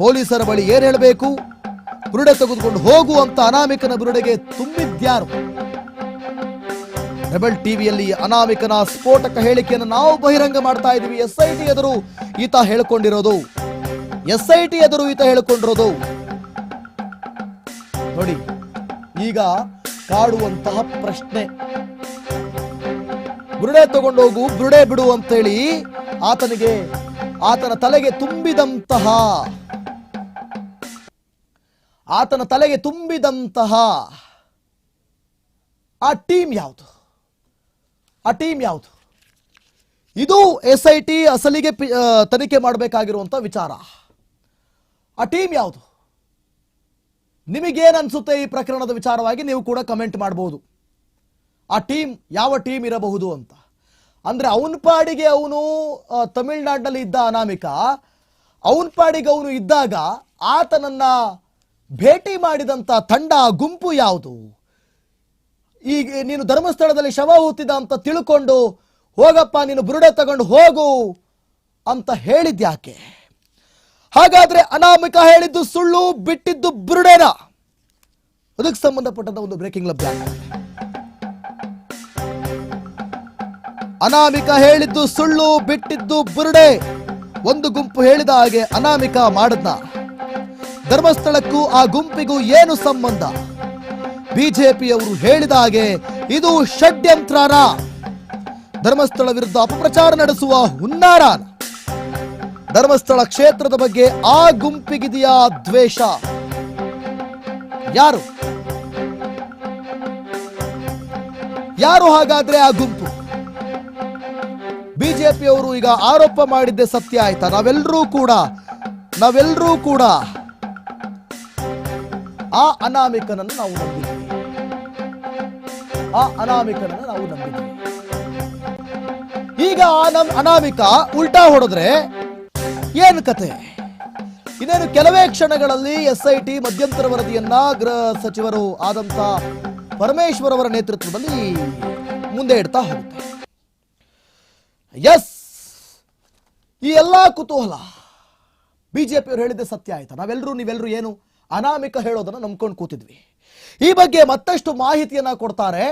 ಪೊಲೀಸರ ಬಳಿ ಏನ್ ಹೇಳಬೇಕು? ಬುರುಡೆ ತೆಗೆದುಕೊಂಡು ಹೋಗು ಅಂತ ಅನಾಮಿಕನ ಬುರುಡೆಗೆ ತುಂಬಿದ್ಯಾರು. ರೆಬಲ್ ಟಿವಿಯಲ್ಲಿ ಅನಾಮಿಕನ ಸ್ಫೋಟಕ ಹೇಳಿಕೆಯನ್ನು ನಾವು ಬಹಿರಂಗ ಮಾಡ್ತಾ ಇದೀವಿ. ಎಸ್ ಐ ಟಿ ಎದುರು ಈತ ಹೇಳ್ಕೊಂಡಿರೋದು. ಎಸ್ ಐ ಟಿ ಎದುರು ಈತ ಹೇಳ್ಕೊಂಡಿರೋದು. ನೋಡಿ, ಈಗ ಕಾಡುವಂತಹ ಪ್ರಶ್ನೆ. ಬುರುಡೆ ತಗೊಂಡೋಗು, ಬುರುಡೆ ಬಿಡು ಅಂತೇಳಿ ಆತನಿಗೆ, ಆತನ ತಲೆಗೆ ತುಂಬಿದಂತಹ, ಆತನ ತಲೆಗೆ ತುಂಬಿದಂತಹ ಆ ಟೀಮ್ ಯಾವುದು? ಆ ಟೀಮ್ ಯಾವುದು? ಇದು ಎಸ್ ಐ ಟಿ ಅಸಲಿಗೆ ತನಿಖೆ ಮಾಡಬೇಕಾಗಿರುವಂತಹ ವಿಚಾರ. ಆ ಟೀಮ್ ಯಾವುದು? ನಿಮಗೇನ್ ಅನ್ಸುತ್ತೆ ಈ ಪ್ರಕರಣದ ವಿಚಾರವಾಗಿ ನೀವು ಕೂಡ ಕಮೆಂಟ್ ಮಾಡಬಹುದು ಆ ಟೀಮ್, ಯಾವ ಟೀಮ್ ಇರಬಹುದು ಅಂತ. ಅಂದರೆ ಅವನ ಪಾಡಿಗೆ ಅವನು ತಮಿಳ್ನಾಡಿನಲ್ಲಿ ಇದ್ದ ಅನಾಮಿಕ, ಅವನ ಪಾಡಿಗೆ ಅವನು ಇದ್ದಾಗ ಆತನನ್ನ ಭೇಟಿ ಮಾಡಿದಂಥ ತಂಡ, ಗುಂಪು ಯಾವುದು? ಈಗ ನೀನು ಧರ್ಮಸ್ಥಳದಲ್ಲಿ ಶವ ಹೂತಿದ ಅಂತ ತಿಳ್ಕೊಂಡು ಹೋಗಪ್ಪ, ನೀನು ಬುರುಡೆ ತಗೊಂಡು ಹೋಗು ಅಂತ ಹೇಳಿದ್ಯಾಕೆ? ಹಾಗಾದ್ರೆ ಅನಾಮಿಕ ಹೇಳಿದ್ದು ಸುಳ್ಳು, ಬಿಟ್ಟಿದ್ದು ಬುರುಡೇನ? ಅದಕ್ಕೆ ಸಂಬಂಧಪಟ್ಟಂತ ಒಂದು ಬ್ರೇಕಿಂಗ್ ಆಗಿದೆ. ಅನಾಮಿಕ ಹೇಳಿದ್ದು ಸುಳ್ಳು, ಬಿಟ್ಟಿದ್ದು ಬುರುಡೆ? ಒಂದು ಗುಂಪು ಹೇಳಿದ ಹಾಗೆ ಅನಾಮಿಕ ಮಾಡದ್ನ. ಧರ್ಮಸ್ಥಳಕ್ಕೂ ಆ ಗುಂಪಿಗೂ ಏನು ಸಂಬಂಧ? ಬಿಜೆಪಿಯವರು ಹೇಳಿದ ಹಾಗೆ ಇದು ಷಡ್ಯಂತ್ರನ. ಧರ್ಮಸ್ಥಳ ವಿರುದ್ಧ ಅಪಪ್ರಚಾರ ನಡೆಸುವ ಹುನ್ನಾರಾನ. ಧರ್ಮಸ್ಥಳ ಕ್ಷೇತ್ರದ ಬಗ್ಗೆ ಆ ಗುಂಪಿಗಿದೆಯಾ ದ್ವೇಷ? ಯಾರು? ಯಾರು ಹಾಗಾದ್ರೆ ಆ ಗುಂಪು? ಬಿಜೆಪಿಯವರು ಈಗ ಆರೋಪ ಮಾಡಿದ್ದೆ ಸತ್ಯ ಆಯ್ತಾ? ನಾವೆಲ್ಲರೂ ಕೂಡ ನಾವೆಲ್ಲರೂ ಕೂಡ ಆ ಅನಾಮಿಕನನ್ನು ನಾವು ನಂಬಿದ್ವಿ. ಆ ಅನಾಮಿಕನನ್ನು ನಾವು ನಂಬಿದ್ವಿ. ಈಗ ಆ ನಮ್ ಅನಾಮಿಕ ಉಲ್ಟಾ ಹೊಡೆದ್ರೆ ಏನು ಕತೆ? ಇನ್ನೇನು ಕೆಲವೇ ಕ್ಷಣಗಳಲ್ಲಿ ಎಸ್ ಐ ಟಿ ಮಧ್ಯಂತರ ವರದಿಯನ್ನ ಗೃಹ ಸಚಿವರು ಆದಂತ ಪರಮೇಶ್ವರ್ ಅವರ ನೇತೃತ್ವದಲ್ಲಿ ಮುಂದೆ ಇಡ್ತಾ ಹೋಗುತ್ತೆ. ಎಸ್! ಈ ಎಲ್ಲಾ ಕುತೂಹಲ ಬಿಜೆಪಿಯವರು ಹೇಳಿದ್ದೆ ಸತ್ಯ ಆಯ್ತಾ? ನಾವೆಲ್ಲರೂ ನೀವೆಲ್ಲರೂ ಏನು ಅನಾಮಿಕ ಹೇಳೋದನ್ನ ನಂಬ್ಕೊಂಡು ಕೂತಿದ್ವಿ. ಈ ಬಗ್ಗೆ ಮತ್ತಷ್ಟು ಮಾಹಿತಿಯನ್ನ ಕೊಡ್ತಾರೆ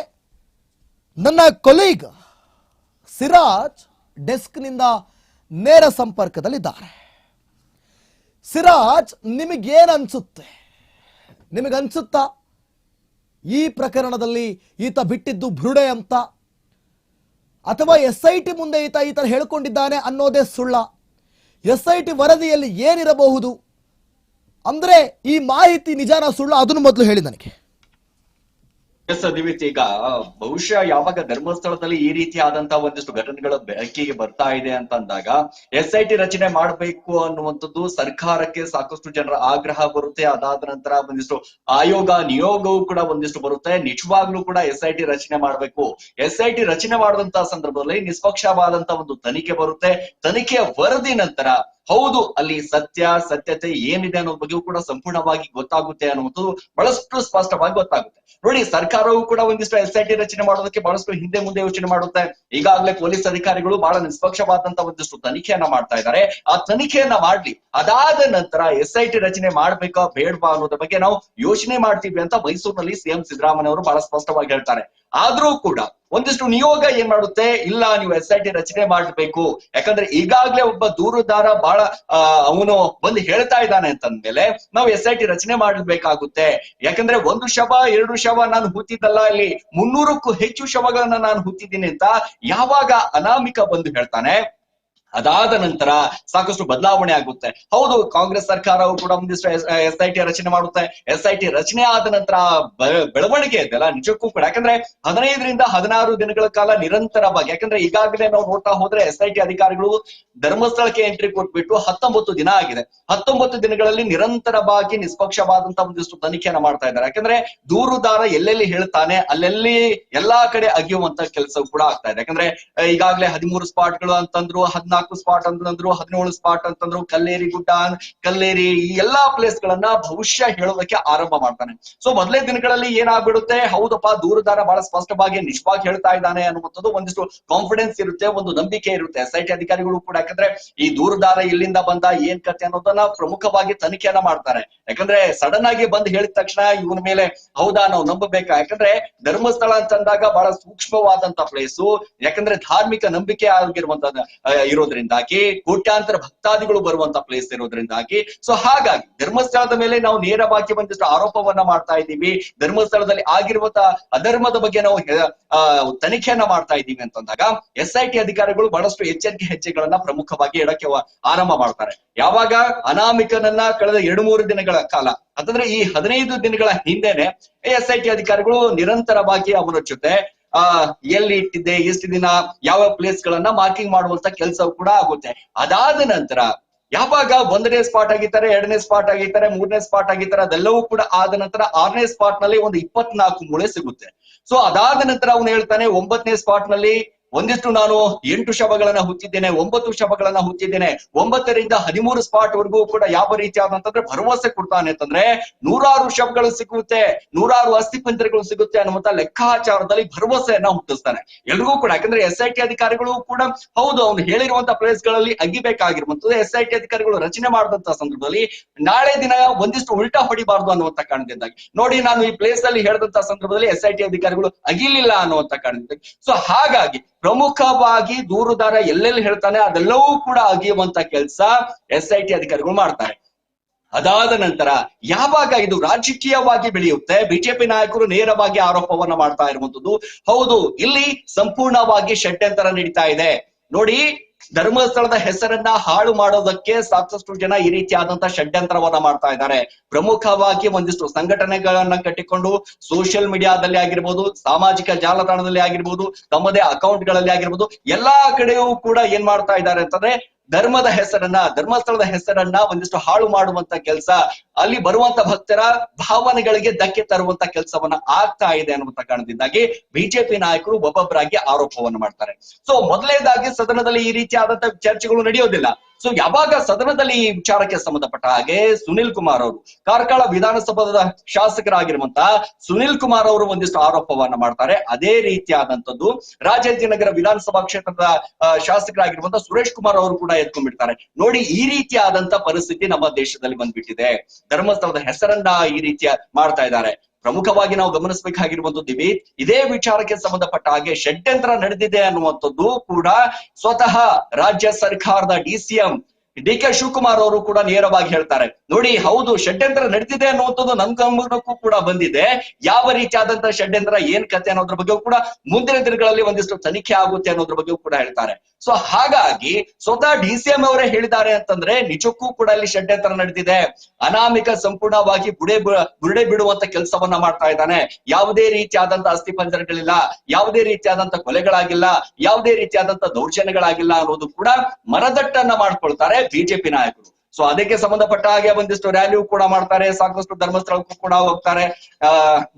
ನನ್ನ ಕೊಲೀಗ್ ಸಿರಾಜ್ ಡೆಸ್ಕ್ನಿಂದ ನೇರ ಸಂಪರ್ಕದಲ್ಲಿದ್ದಾರೆ. ಸಿರಾಜ್ ನಿಮಗೇನು ಅನ್ಸುತ್ತೆ ನಿಮಗನ್ಸುತ್ತಾ? ಈ ಪ್ರಕರಣದಲ್ಲಿ ಈತ ಬಿಟ್ಟಿದ್ದು ಬುರುಡೆ ಅಂತ? ಅಥವಾ ಎಸ್ ಐ ಟಿ ಮುಂದೆ ಈತ ಈತ ಹೇಳ್ಕೊಂಡಿದ್ದಾನೆ ಅನ್ನೋದೇ ಸುಳ್ಳ? ಎಸ್ ಐ ಟಿ ವರದಿಯಲ್ಲಿ ಏನಿರಬಹುದು? ಅಂದರೆ ಈ ಮಾಹಿತಿ ನಿಜಾನ ಸುಳ್ಳ ಅದನ್ನು ಮೊದಲು ಹೇಳಿ ನನಗೆ. ಎಸ್ ದಿವಿತ್ ಈಗ ಬಹುಶಃ ಯಾವಾಗ ಧರ್ಮಸ್ಥಳದಲ್ಲಿ ಈ ರೀತಿಯಾದಂತಹ ಒಂದಿಷ್ಟು ಘಟನೆಗಳು ಬೆಳಕಿಗೆ ಬರ್ತಾ ಇದೆ ಅಂತ ಅಂದಾಗ ಎಸ್ ಐ ಟಿ ರಚನೆ ಮಾಡಬೇಕು ಅನ್ನುವಂಥದ್ದು ಸರ್ಕಾರಕ್ಕೆ ಸಾಕಷ್ಟು ಜನರ ಆಗ್ರಹ ಬರುತ್ತೆ. ಅದಾದ ನಂತರ ಒಂದಿಷ್ಟು ಆಯೋಗ ನಿಯೋಗವು ಕೂಡ ಒಂದಿಷ್ಟು ಬರುತ್ತೆ. ನಿಜವಾಗ್ಲೂ ಕೂಡ ಎಸ್ ಐ ಟಿ ರಚನೆ ಮಾಡಬೇಕು. ಎಸ್ ಐ ಟಿ ರಚನೆ ಮಾಡುವಂತಹ ಸಂದರ್ಭದಲ್ಲಿ ನಿಷ್ಪಕ್ಷವಾದಂತಹ ಒಂದು ತನಿಖೆ ಬರುತ್ತೆ. ತನಿಖೆಯ ವರದಿ ನಂತರ ಹೌದು, ಅಲ್ಲಿ ಸತ್ಯ, ಸತ್ಯತೆ ಏನಿದೆ ಅನ್ನೋ ಬಗ್ಗೆಯೂ ಕೂಡ ಸಂಪೂರ್ಣವಾಗಿ ಗೊತ್ತಾಗುತ್ತೆ ಅನ್ನುವಂಥದ್ದು ಬಹಳಷ್ಟು ಸ್ಪಷ್ಟವಾಗಿ ಗೊತ್ತಾಗುತ್ತೆ. ನೋಡಿ, ಸರ್ಕಾರವು ಕೂಡ ಒಂದಿಷ್ಟು ಎಸ್ ಐ ಟಿ ರಚನೆ ಮಾಡೋದಕ್ಕೆ ಬಹಳಷ್ಟು ಹಿಂದೆ ಮುಂದೆ ಯೋಚನೆ ಮಾಡುತ್ತೆ. ಈಗಾಗಲೇ ಪೊಲೀಸ್ ಅಧಿಕಾರಿಗಳು ಬಹಳ ನಿಷ್ಪಕ್ಷವಾದಂತಹ ಒಂದಿಷ್ಟು ತನಿಖೆಯನ್ನ ಮಾಡ್ತಾ ಇದ್ದಾರೆ. ಆ ತನಿಖೆಯನ್ನ ಮಾಡ್ಲಿ. ಅದಾದ ನಂತರ ಎಸ್ ಐ ಟಿ ರಚನೆ ಮಾಡ್ಬೇಕಾ ಬೇಡವಾ ಅನ್ನೋದ್ರ ಬಗ್ಗೆ ನಾವು ಯೋಚನೆ ಮಾಡ್ತೀವಿ ಅಂತ ಮೈಸೂರಿನಲ್ಲಿ ಸಿಎಂ ಸಿದ್ದರಾಮಯ್ಯ ಅವರು ಬಹಳ ಸ್ಪಷ್ಟವಾಗಿ ಹೇಳ್ತಾರೆ. ಆದ್ರೂ ಕೂಡ ಒಂದಿಷ್ಟು ನಿಯೋಗ ಏನ್ ಮಾಡುತ್ತೆ? ಇಲ್ಲ, ನೀವು ಎಸ್ ಐ ಟಿ ರಚನೆ ಮಾಡಬೇಕು. ಯಾಕಂದ್ರೆ ಈಗಾಗ್ಲೇ ಒಬ್ಬ ದೂರುದಾರ ಬಹಳ ಅವನು ಬಂದು ಹೇಳ್ತಾ ಇದ್ದಾನೆ ಅಂತಂದ್ಮೇಲೆ ನಾವು ಎಸ್ ಐ ಟಿ ರಚನೆ ಮಾಡಬೇಕಾಗುತ್ತೆ. ಯಾಕಂದ್ರೆ ಒಂದು ಶವ, ಎರಡು ಶವ ನಾನು ಹೂತಿದ್ದಲ್ಲ, ಇಲ್ಲಿ ಮುನ್ನೂರಕ್ಕೂ ಹೆಚ್ಚು ಶವಗಳನ್ನ ನಾನು ಹೂತಿದ್ದೀನಿ ಅಂತ ಯಾವಾಗ ಅನಾಮಿಕ ಬಂದು ಹೇಳ್ತಾನೆ ಅದಾದ ನಂತರ ಸಾಕಷ್ಟು ಬದಲಾವಣೆ ಆಗುತ್ತೆ. ಹೌದು, ಕಾಂಗ್ರೆಸ್ ಸರ್ಕಾರವು ಕೂಡ ಒಂದಿಷ್ಟು ಎಸ್ ಐ ಟಿ ರಚನೆ ಮಾಡುತ್ತೆ. ಎಸ್ ಐ ಟಿ ರಚನೆ ಆದ ನಂತರ ಬೆಳವಣಿಗೆ ಇದೆಲ್ಲ ನಿಜಕ್ಕೂ ಕೂಡ. ಯಾಕಂದ್ರೆ ಹದಿನೈದರಿಂದ ಹದಿನಾರು ದಿನಗಳ ಕಾಲ ನಿರಂತರವಾಗಿ, ಯಾಕಂದ್ರೆ ಈಗಾಗಲೇ ನಾವು ನೋಡ್ತಾ ಹೋದ್ರೆ ಎಸ್ ಐ ಟಿ ಅಧಿಕಾರಿಗಳು ಧರ್ಮಸ್ಥಳಕ್ಕೆ ಎಂಟ್ರಿ ಕೊಟ್ಬಿಟ್ಟು ಹತ್ತೊಂಬತ್ತು ದಿನ ಆಗಿದೆ. ಹತ್ತೊಂಬತ್ತು ದಿನಗಳಲ್ಲಿ ನಿರಂತರವಾಗಿ ನಿಷ್ಪಕ್ಷವಾದಂತಹ ಒಂದಿಷ್ಟು ತನಿಖೆಯನ್ನ ಮಾಡ್ತಾ ಇದ್ದಾರೆ. ಯಾಕಂದ್ರೆ ದೂರುದಾರ ಎಲ್ಲೆಲ್ಲಿ ಹೇಳ್ತಾನೆ, ಅಲ್ಲೆಲ್ಲಿ ಎಲ್ಲಾ ಕಡೆ ಅಗಿಯುವಂತ ಕೆಲಸ ಕೂಡ ಆಗ್ತಾ ಇದೆ. ಯಾಕಂದ್ರೆ, ಈಗಾಗಲೇ ಹದಿಮೂರು ಸ್ಪಾಟ್ಗಳು ಅಂತಂದ್ರು, ಹದಿನಾಲ್ಕು ಸ್ಪಾಟ್ ಅಂತಂದ್ರು, ಹದಿನೇಳು ಸ್ಪಾಟ್ ಅಂತಂದ್ರು, ಕಲ್ಲೇರಿ ಗುಡ್ಡ ಕಲ್ಲೇರಿ ಈ ಎಲ್ಲಾ ಪ್ಲೇಸ್ ಗಳನ್ನ ಭವಿಷ್ಯ ಹೇಳೋದಕ್ಕೆ ಆರಂಭ ಮಾಡ್ತಾನೆ. ಸೊ ಮೊದಲೇ ದಿನಗಳಲ್ಲಿ ಏನಾಗ್ಬಿಡುತ್ತೆ? ಹೌದಪ್ಪ, ದೂರದಾರ ಬಹಳ ಸ್ಪಷ್ಟವಾಗಿ ನಿಷ್ಪಾಗಿ ಹೇಳ್ತಾ ಇದ್ದಾನೆ ಅನ್ನುವಂಥದ್ದು ಒಂದಿಷ್ಟು ಕಾನ್ಫಿಡೆನ್ಸ್ ಇರುತ್ತೆ, ಒಂದು ನಂಬಿಕೆ ಇರುತ್ತೆ. ಎಸ್ ಅಧಿಕಾರಿಗಳು ಕೂಡ ಯಾಕಂದ್ರೆ ಈ ದೂರದಾರ ಎಲ್ಲಿಂದ ಬಂದ, ಏನ್ ಕತೆ ಅನ್ನೋದನ್ನ ಪ್ರಮುಖವಾಗಿ ತನಿಖೆಯನ್ನ ಮಾಡ್ತಾರೆ. ಯಾಕಂದ್ರೆ ಸಡನ್ ಆಗಿ ಬಂದು ಹೇಳಿದ ತಕ್ಷಣ ಇವನ ಮೇಲೆ, ಹೌದಾ, ನಾವು ನಂಬಬೇಕಾ? ಯಾಕಂದ್ರೆ ಧರ್ಮಸ್ಥಳ ಅಂತಂದಾಗ ಬಹಳ ಸೂಕ್ಷ್ಮವಾದಂತ ಪ್ಲೇಸು ಯಾಕಂದ್ರೆ ಧಾರ್ಮಿಕ ನಂಬಿಕೆ ಆಗಿರುವಂತದ ಇರೋದ್ರಿಂದಾಗಿ ಕೋಟ್ಯಾಂತರ ಭಕ್ತಾದಿಗಳು ಬರುವಂತ ಪ್ಲೇಸ್ ಇರೋದ್ರಿಂದಾಗಿ. ಸೊ ಹಾಗಾಗಿ ಧರ್ಮಸ್ಥಳದ ಮೇಲೆ ನಾವು ನೇರವಾಗಿ ಒಂದಿಷ್ಟು ಆರೋಪವನ್ನ ಮಾಡ್ತಾ ಇದ್ದೀವಿ. ಧರ್ಮಸ್ಥಳದಲ್ಲಿ ಆಗಿರುವಂತ ಅಧರ್ಮದ ಬಗ್ಗೆ ನಾವು ತನಿಖೆಯನ್ನ ಮಾಡ್ತಾ ಇದ್ದೀವಿ ಅಂತಂದಾಗ ಎಸ್ ಐ ಟಿ ಅಧಿಕಾರಿಗಳು ಬಹಳಷ್ಟು ಎಚ್ಚರಿಕೆ ಹೆಜ್ಜೆಗಳನ್ನ ಪ್ರಮುಖವಾಗಿ ಇಡಕ್ಕೆ ಆರಂಭ ಮಾಡ್ತಾರೆ. ಯಾವಾಗ ಅನಾಮಿಕನನ್ನ ಕಳೆದ ಎರಡು ಮೂರು ದಿನಗಳ ಕಾಲ, ಅಂತಂದ್ರೆ ಈ ಹದಿನೈದು ದಿನಗಳ ಹಿಂದೆನೆ ಎಸ್ ಐ ಟಿ ಅಧಿಕಾರಿಗಳು ನಿರಂತರವಾಗಿ ಅವನ ಜೊತೆ ಎಲ್ಲಿ ಇಟ್ಟಿದ್ದೆ, ಎಷ್ಟು ದಿನ, ಯಾವ ಪ್ಲೇಸ್ ಗಳನ್ನ ಮಾರ್ಕಿಂಗ್ ಮಾಡುವಂತ ಕೆಲಸ ಕೂಡ ಆಗುತ್ತೆ. ಅದಾದ ನಂತರ, ಯಾವಾಗ ಒಂದನೇ ಸ್ಪಾಟ್ ಆಗಿದ್ದಾರೆ ಎರಡನೇ ಸ್ಪಾಟ್ ಆಗಿದ್ದಾರೆ ಮೂರನೇ ಸ್ಪಾಟ್ ಆಗಿದ್ದಾರೆ ಅದೆಲ್ಲವೂ ಕೂಡ ಆದ ನಂತರ ಆರನೇ ಸ್ಪಾಟ್ನಲ್ಲಿ ಒಂದು ಇಪ್ಪತ್ನಾಲ್ಕು ಮೂಳೆ ಸಿಗುತ್ತೆ. ಸೊ ಅದಾದ ನಂತರ ಅವನು ಹೇಳ್ತಾನೆ, ಒಂಬತ್ತನೇ ಸ್ಪಾಟ್ನಲ್ಲಿ ಒಂದಿಷ್ಟು ನಾನು ಎಂಟು ಶವಗಳನ್ನ ಹುಚ್ಚಿದ್ದೇನೆ, ಒಂಬತ್ತು ಶವಗಳನ್ನ ಹುಚ್ಚಿದ್ದೇನೆ, ಒಂಬತ್ತರಿಂದ ಹದಿಮೂರು ಸ್ಪಾಟ್ ವರೆಗೂ ಕೂಡ ಯಾವ ರೀತಿ ಆದಂತಂದ್ರೆ ಭರವಸೆ ಕೊಡ್ತಾನೆ ಅಂತಂದ್ರೆ ನೂರಾರು ಶವಗಳು ಸಿಗುತ್ತೆ, ನೂರಾರು ಅಸ್ಥಿಪಂಜರಗಳು ಸಿಗುತ್ತೆ ಅನ್ನುವಂತ ಲೆಕ್ಕಾಚಾರದಲ್ಲಿ ಭರವಸೆಯನ್ನ ಹುಟ್ಟಿಸ್ತಾನೆ. ಎಲ್ರಿಗೂ ಕೂಡ, ಯಾಕಂದ್ರೆ ಎಸ್ ಐ ಟಿ ಅಧಿಕಾರಿಗಳು ಕೂಡ ಹೌದು, ಅವ್ನು ಹೇಳಿರುವಂತ ಪ್ಲೇಸ್ಗಳಲ್ಲಿ ಅಗಿಬೇಕಾಗಿರುವಂತದ್ದು ಎಸ್ ಐ ಟಿ ಅಧಿಕಾರಿಗಳು ರಚನೆ ಮಾಡಿದಂತ ಸಂದರ್ಭದಲ್ಲಿ ನಾಳೆ ದಿನ ಒಂದಿಷ್ಟು ಉಲ್ಟಾ ಹೊಡಿಬಾರ್ದು ಅನ್ನುವಂತ ಕಾರಣದಿಂದಾಗಿ. ನೋಡಿ, ನಾನು ಈ ಪ್ಲೇಸ್ ಅಲ್ಲಿ ಹೇಳಿದಂತ ಸಂದರ್ಭದಲ್ಲಿ ಎಸ್ ಐ ಟಿ ಅಧಿಕಾರಿಗಳು ಅಗಿಲಿಲ್ಲ ಅನ್ನುವಂತ ಕಾರಣದಿಂದಾಗಿ. ಸೊ ಹಾಗಾಗಿ ಪ್ರಮುಖವಾಗಿ ದೂರುದಾರ ಎಲ್ಲೆಲ್ಲಿ ಹೇಳ್ತಾನೆ ಅದೆಲ್ಲವೂ ಕೂಡ ಅಗಿಯುವಂತ ಕೆಲಸ ಎಸ್ ಐ ಟಿ ಅಧಿಕಾರಿಗಳು ಮಾಡ್ತಾರೆ. ಅದಾದ ನಂತರ ಯಾವಾಗ ಇದು ರಾಜಕೀಯವಾಗಿ ಬೆಳೆಯುತ್ತೆ? ಬಿಜೆಪಿ ನಾಯಕರು ನೇರವಾಗಿ ಆರೋಪವನ್ನ ಮಾಡ್ತಾ ಇರುವಂತದ್ದು ಹೌದು, ಇಲ್ಲಿ ಸಂಪೂರ್ಣವಾಗಿ ಷಡ್ಯಂತರ ನಡೀತಾ ಇದೆ. ನೋಡಿ ಧರ್ಮಸ್ಥಳದ ಹೆಸರನ್ನ ಹಾಳು ಮಾಡೋದಕ್ಕೆ ಸಾಕಷ್ಟು ಜನ ಈ ರೀತಿಯಾದಂತಹ ಷಡ್ಯಂತ್ರವನ್ನ ಮಾಡ್ತಾ ಇದ್ದಾರೆ. ಪ್ರಮುಖವಾಗಿ ಒಂದಿಷ್ಟು ಸಂಘಟನೆಗಳನ್ನ ಕಟ್ಟಿಕೊಂಡು ಸೋಷಿಯಲ್ ಮೀಡಿಯಾದಲ್ಲಿ ಆಗಿರ್ಬೋದು, ಸಾಮಾಜಿಕ ಜಾಲತಾಣದಲ್ಲಿ ಆಗಿರ್ಬೋದು, ತಮ್ಮದೇ ಅಕೌಂಟ್ಗಳಲ್ಲಿ ಆಗಿರ್ಬೋದು, ಎಲ್ಲಾ ಕಡೆಯೂ ಕೂಡ ಏನ್ ಮಾಡ್ತಾ ಇದ್ದಾರೆ ಅಂತಂದ್ರೆ ಧರ್ಮದ ಹೆಸರನ್ನ, ಧರ್ಮಸ್ಥಳದ ಹೆಸರನ್ನ ಒಂದಿಷ್ಟು ಹಾಳು ಮಾಡುವಂತ ಕೆಲಸ ಅಲ್ಲಿ ಬರುವಂತ ಭಕ್ತರ ಭಾವನೆಗಳಿಗೆ ಧಕ್ಕೆ ತರುವಂತ ಕೆಲಸವನ್ನ ಆಗ್ತಾ ಇದೆ ಅನ್ನುವಂತ ಕಾರಣದಿಂದಾಗಿ ಬಿಜೆಪಿ ನಾಯಕರು ಒಬ್ಬೊಬ್ಬರಾಗಿ ಆರೋಪವನ್ನು ಮಾಡ್ತಾರೆ. ಸೊ ಮೊದಲನೇದಾಗಿ ಸದನದಲ್ಲಿ ಈ ರೀತಿಯಾದಂತ ಚರ್ಚೆಗಳು ನಡೆಯೋದಿಲ್ಲ. ಸೊ ಯಾವಾಗ ಸದನದಲ್ಲಿ ಈ ವಿಚಾರಕ್ಕೆ ಸಂಬಂಧಪಟ್ಟ ಹಾಗೆ ಸುನಿಲ್ ಕುಮಾರ್ ಅವರು, ಕಾರ್ಕಳ ವಿಧಾನಸಭಾದ ಶಾಸಕರಾಗಿರುವಂತ ಸುನಿಲ್ ಕುಮಾರ್ ಅವರು ಒಂದಿಷ್ಟು ಆರೋಪವನ್ನ ಮಾಡ್ತಾರೆ. ಅದೇ ರೀತಿಯಾದಂತದ್ದು ರಾಜಾಜಿನಗರ ವಿಧಾನಸಭಾ ಕ್ಷೇತ್ರದ ಶಾಸಕರಾಗಿರುವಂತ ಸುರೇಶ್ ಕುಮಾರ್ ಅವರು ಕೂಡ ಎತ್ಕೊಂಡ್ಬಿಡ್ತಾರೆ. ನೋಡಿ, ಈ ರೀತಿಯಾದಂತ ಪರಿಸ್ಥಿತಿ ನಮ್ಮ ದೇಶದಲ್ಲಿ ಬಂದ್ಬಿಟ್ಟಿದೆ. ಧರ್ಮಸ್ಥಳದ ಹೆಸರನ್ನ ಈ ರೀತಿಯ ಮಾಡ್ತಾ ಇದ್ದಾರೆ. ಪ್ರಮುಖವಾಗಿ ನಾವು ಗಮನಿಸಬೇಕಾಗಿರುವಂತದ್ದು ಇವೆ ಇದೇ ವಿಚಾರಕ್ಕೆ ಸಂಬಂಧಪಟ್ಟ ಹಾಗೆ ಷಡ್ಯಂತ್ರ ನಡೆದಿದೆ ಅನ್ನುವಂಥದ್ದು ಕೂಡ ಸ್ವತಃ ರಾಜ್ಯ ಸರ್ಕಾರದ D C D K Shivakumar ಅವರು ಕೂಡ ನೇರವಾಗಿ ಹೇಳ್ತಾರೆ. ನೋಡಿ, ಹೌದು, ಷಡ್ಯಂತ್ರ ನಡೆದಿದೆ ಅನ್ನುವಂಥದ್ದು ನನ್ ಗಮನಕ್ಕೂ ಕೂಡ ಬಂದಿದೆ. ಯಾವ ರೀತಿಯಾದಂತಹ ಷಡ್ಯಂತ್ರ, ಏನ್ ಕತೆ ಅನ್ನೋದ್ರ ಬಗ್ಗೆ ಕೂಡ ಮುಂದಿನ ದಿನಗಳಲ್ಲಿ ಒಂದಿಷ್ಟು ತನಿಖೆ ಆಗುತ್ತೆ ಅನ್ನೋದ್ರ ಬಗ್ಗೆ ಕೂಡ ಹೇಳ್ತಾರೆ. ಸೊ ಹಾಗಾಗಿ ಸ್ವತಃ ಡಿ ಸಿ ಎಂ ಅವರೇ ಹೇಳಿದ್ದಾರೆ ಅಂತಂದ್ರೆ ನಿಜಕ್ಕೂ ಕೂಡ ಅಲ್ಲಿ ಷಡ್ಯಂತ್ರ ನಡೆದಿದೆ. ಅನಾಮಿಕ ಸಂಪೂರ್ಣವಾಗಿ ಬುಡೆ ಬುರುಡೆ ಬಿಡುವಂತ ಕೆಲಸವನ್ನ ಮಾಡ್ತಾ ಇದ್ದಾನೆ. ಯಾವುದೇ ರೀತಿಯಾದಂತ ಅಸ್ಥಿ ಪಂಜರಗಳಿಲ್ಲ, ಯಾವುದೇ ರೀತಿಯಾದಂತ ಕೊಲೆಗಳಾಗಿಲ್ಲ, ಯಾವುದೇ ರೀತಿಯಾದಂತ ದೌರ್ಜನ್ಯಗಳಾಗಿಲ್ಲ ಅನ್ನೋದು ಕೂಡ ಮನದಟ್ಟನ್ನ ಮಾಡ್ಕೊಳ್ತಾರೆ ಬಿಜೆಪಿ ನಾಯಕರು. ಸೊ ಅದಕ್ಕೆ ಸಂಬಂಧಪಟ್ಟ ಹಾಗೆ ಒಂದಿಷ್ಟು ರ್ಯಾಲಿಯೂ ಕೂಡ ಮಾಡ್ತಾರೆ, ಸಾಕಷ್ಟು ಧರ್ಮಸ್ಥಳಕ್ಕೂ ಕೂಡ ಹೋಗ್ತಾರೆ.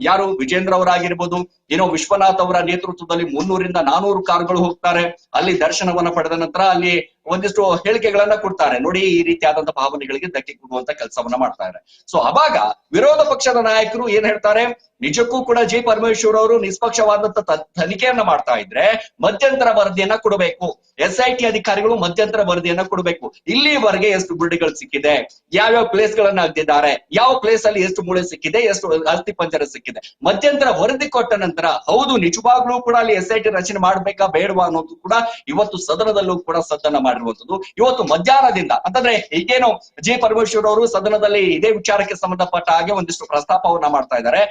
ಯಾರು ವಿಜೇಂದ್ರ ಅವರಾಗಿರ್ಬೋದು, ಏನೋ ವಿಶ್ವನಾಥ್ ಅವರ ನೇತೃತ್ವದಲ್ಲಿ ಮುನ್ನೂರಿಂದ ನಾನೂರು ಕಾರುಗಳು ಹೋಗ್ತಾರೆ. ಅಲ್ಲಿ ದರ್ಶನವನ್ನ ಪಡೆದ ನಂತರ ಅಲ್ಲಿ ಒಂದಿಷ್ಟು ಹೇಳಿಕೆಗಳನ್ನ ಕೊಡ್ತಾರೆ. ನೋಡಿ, ಈ ರೀತಿಯಾದಂತಹ ಭಾವನೆಗಳಿಗೆ ಧಕ್ಕೆ ಕೊಡುವಂತ ಕೆಲಸವನ್ನ ಮಾಡ್ತಾರೆ ಸೊ ಅವಾಗ ವಿರೋಧ ಪಕ್ಷದ ನಾಯಕರು ಏನ್ ಹೇಳ್ತಾರೆ? ನಿಜಕ್ಕೂ ಕೂಡ ಜಿ ಪರಮೇಶ್ವರ್ ಅವರು ನಿಷ್ಪಕ್ಷವಾದಂತ ತನಿಖೆಯನ್ನ ಮಾಡ್ತಾ ಇದ್ರೆ ಮಧ್ಯಂತರ ವರದಿಯನ್ನ ಕೊಡಬೇಕು. ಎಸ್ ಐ ಅಧಿಕಾರಿಗಳು ಮಧ್ಯಂತರ ವರದಿಯನ್ನ ಕೊಡಬೇಕು. ಇಲ್ಲಿವರೆಗೆ ಎಷ್ಟು ಬುಡ್ಡಿಗಳು ಸಿಕ್ಕಿದೆ? ಯಾವ್ಯಾವ ಪ್ಲೇಸ್ ಗಳನ್ನ ಅಗ್ದಿದ್ದಾರೆ ಯಾವ ಪ್ಲೇಸ್ ಅಲ್ಲಿ ಎಷ್ಟು ಮೂಳೆ ಸಿಕ್ಕಿದೆ? ಎಷ್ಟು ಅಸ್ಥಿ ಪಂಜರ ಸಿಕ್ಕಿದೆ? ಮಧ್ಯಂತರ ವರದಿ ಕೊಟ್ಟ ನಂತರ ಹೌದು, ನಿಜವಾಗ್ಲೂ ಕೂಡ ಅಲ್ಲಿ ಎಸ್ ಐ ಟಿ ರಚನೆ ಮಾಡ್ಬೇಕಾ ಬೇಡವಾ ಅನ್ನೋದು ಕೂಡ ಇವತ್ತು ಸದನದಲ್ಲೂ ಕೂಡ ಸದ್ದನ್ನ ಮಾಡಿರುವಂತದ್ದು ಇವತ್ತು ಮಧ್ಯಾಹ್ನದಿಂದ, ಅಂತಂದ್ರೆ ಈಗೇನು ಜಿ ಪರಮೇಶ್ವರ್ ಅವರು ಸದನದಲ್ಲಿ ಇದೇ ವಿಚಾರಕ್ಕೆ ಸಂಬಂಧಪಟ್ಟ ಹಾಗೆ ಒಂದಿಷ್ಟು ಪ್ರಸ್ತಾಪವನ್ನ ಮಾಡ್ತಾ ಇದ್ದಾರೆ.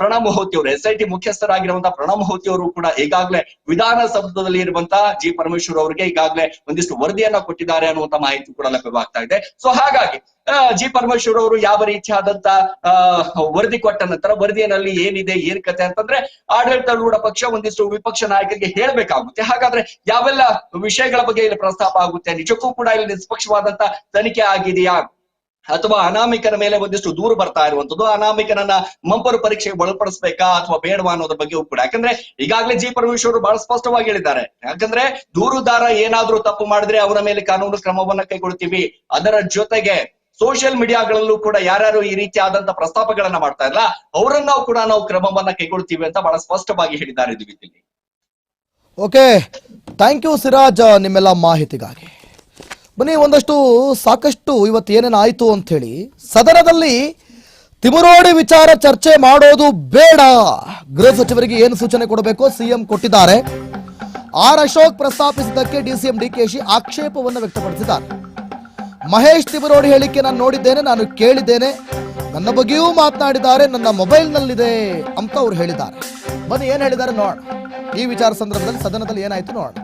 ಪ್ರಣಬ್ ಮಹೋತಿ ಅವರು, ಎಸ್ ಐ ಟಿ ಮುಖ್ಯಸ್ಥರಾಗಿರುವಂತಹ ಪ್ರಣಬ್ ಮಹೋತಿ ಅವರು ಕೂಡ ಈಗಾಗಲೇ ವಿಧಾನಸೌಧದಲ್ಲಿ ಇರುವಂತಹ ಜಿ ಪರಮೇಶ್ವರ್ ಅವರಿಗೆ ಈಗಾಗಲೇ ಒಂದಿಷ್ಟು ವರದಿಯನ್ನ ಕೊಟ್ಟಿದ್ದಾರೆ ಅನ್ನುವಂತ ಮಾಹಿತಿ ಕೂಡ ಲಭ್ಯವಾಗ್ತಾ ಇದೆ. ಸೊ ಹಾಗಾಗಿ ಜಿ ಪರಮೇಶ್ವರ್ ಅವರು ಯಾವ ರೀತಿಯಾದಂತ ವರದಿ ಕೊಟ್ಟ ನಂತರ ವರದಿಯಲ್ಲಿ ಏನಿದೆ, ಏನ್ ಕತೆ ಅಂತಂದ್ರೆ ಆಡಳಿತಾರೂಢ ಪಕ್ಷ ಒಂದಿಷ್ಟು ವಿಪಕ್ಷ ನಾಯಕರಿಗೆ ಹೇಳ್ಬೇಕಾಗುತ್ತೆ. ಹಾಗಾದ್ರೆ ಯಾವೆಲ್ಲ ವಿಷಯಗಳ ಬಗ್ಗೆ ಇಲ್ಲಿ ಪ್ರಸ್ತಾಪ ಆಗುತ್ತೆ? ನಿಜಕ್ಕೂ ಕೂಡ ಇಲ್ಲಿ ನಿಷ್ಪಕ್ಷವಾದಂತ ತನಿಖೆ ಆಗಿದೆಯಾ? ಅಥವಾ ಅನಾಮಿಕನ ಮೇಲೆ ಒಂದಿಷ್ಟು ದೂರು ಬರ್ತಾ ಇರುವಂತದ್ದು, ಅನಾಮಿಕನನ್ನ ಮಂಪರು ಪರೀಕ್ಷೆಗೆ ಒಳಪಡಿಸ್ಬೇಕಾ ಅಥವಾ ಬೇಡವಾ ಅನ್ನೋದ್ರ ಬಗ್ಗೆ ಕೂಡ? ಯಾಕಂದ್ರೆ ಈಗಾಗಲೇ ಜಿ ಪರಮೇಶ್ವರ್ ಬಹಳ ಸ್ಪಷ್ಟವಾಗಿ ಹೇಳಿದ್ದಾರೆ. ಯಾಕಂದ್ರೆ ದೂರುದಾರ ಏನಾದ್ರೂ ತಪ್ಪು ಮಾಡಿದ್ರೆ ಅವರ ಮೇಲೆ ಕಾನೂನು ಕ್ರಮವನ್ನ ಕೈಗೊಳ್ತೀವಿ. ಅದರ ಜೊತೆಗೆ ಸೋಷಿಯಲ್ ಮೀಡಿಯಾಗಳಲ್ಲೂ ಕೂಡ ಯಾರ್ಯಾರು ಈ ರೀತಿಯಾದಂತಹ ಪ್ರಸ್ತಾಪಗಳನ್ನ ಮಾಡ್ತಾ ಇಲ್ಲ ಅವರನ್ನ ಕೂಡ ನಾವು ಕ್ರಮವನ್ನ ಕೈಗೊಳ್ತೀವಿ ಅಂತ ಬಹಳ ಸ್ಪಷ್ಟವಾಗಿ ಹೇಳಿದ್ದಾರೆ ಓಕೆ ಥ್ಯಾಂಕ್ ಯು ಸಿರಾಜ್, ನಿಮ್ಮೆಲ್ಲ ಮಾಹಿತಿಗಾಗಿ. ಬನ್ನಿ, ಒಂದಷ್ಟು, ಸಾಕಷ್ಟು ಇವತ್ತು ಏನೇನು ಆಯಿತು ಹೇಳಿ ಸದನದಲ್ಲಿ ತಿಮುರೋಡಿ ವಿಚಾರ ಚರ್ಚೆ ಮಾಡೋದು ಬೇಡ. ಗೃಹ ಸಚಿವರಿಗೆ ಏನು ಸೂಚನೆ ಕೊಡಬೇಕು? ಸಿಎಂ ಕೊಟ್ಟಿದ್ದಾರೆ. ಆರ್ ಅಶೋಕ್ ಪ್ರಸ್ತಾಪಿಸಿದ್ದಕ್ಕೆ ಡಿಸಿಎಂ ಡಿಕೆಶಿ ಆಕ್ಷೇಪವನ್ನು ವ್ಯಕ್ತಪಡಿಸಿದ್ದಾರೆ. ಮಹೇಶ್ ತಿಬರೋಡಿ ಹೇಳಿಕೆ ನಾನು ನೋಡಿದ್ದೇನೆ, ನಾನು ಕೇಳಿದ್ದೇನೆ. ನನ್ನ ಬಗ್ಗೆಯೂ ಮಾತನಾಡಿದ್ದಾರೆ, ನನ್ನ ಮೊಬೈಲ್ನಲ್ಲಿದೆ ಅಂತ ಅವ್ರು ಹೇಳಿದ್ದಾರೆ. ಬನ್ನಿ, ಏನು ಹೇಳಿದ್ದಾರೆ ನೋಡ ಈ ವಿಚಾರ ಸಂದರ್ಭದಲ್ಲಿ ಸದನದಲ್ಲಿ ಏನಾಯ್ತು ನೋಡೋಣ.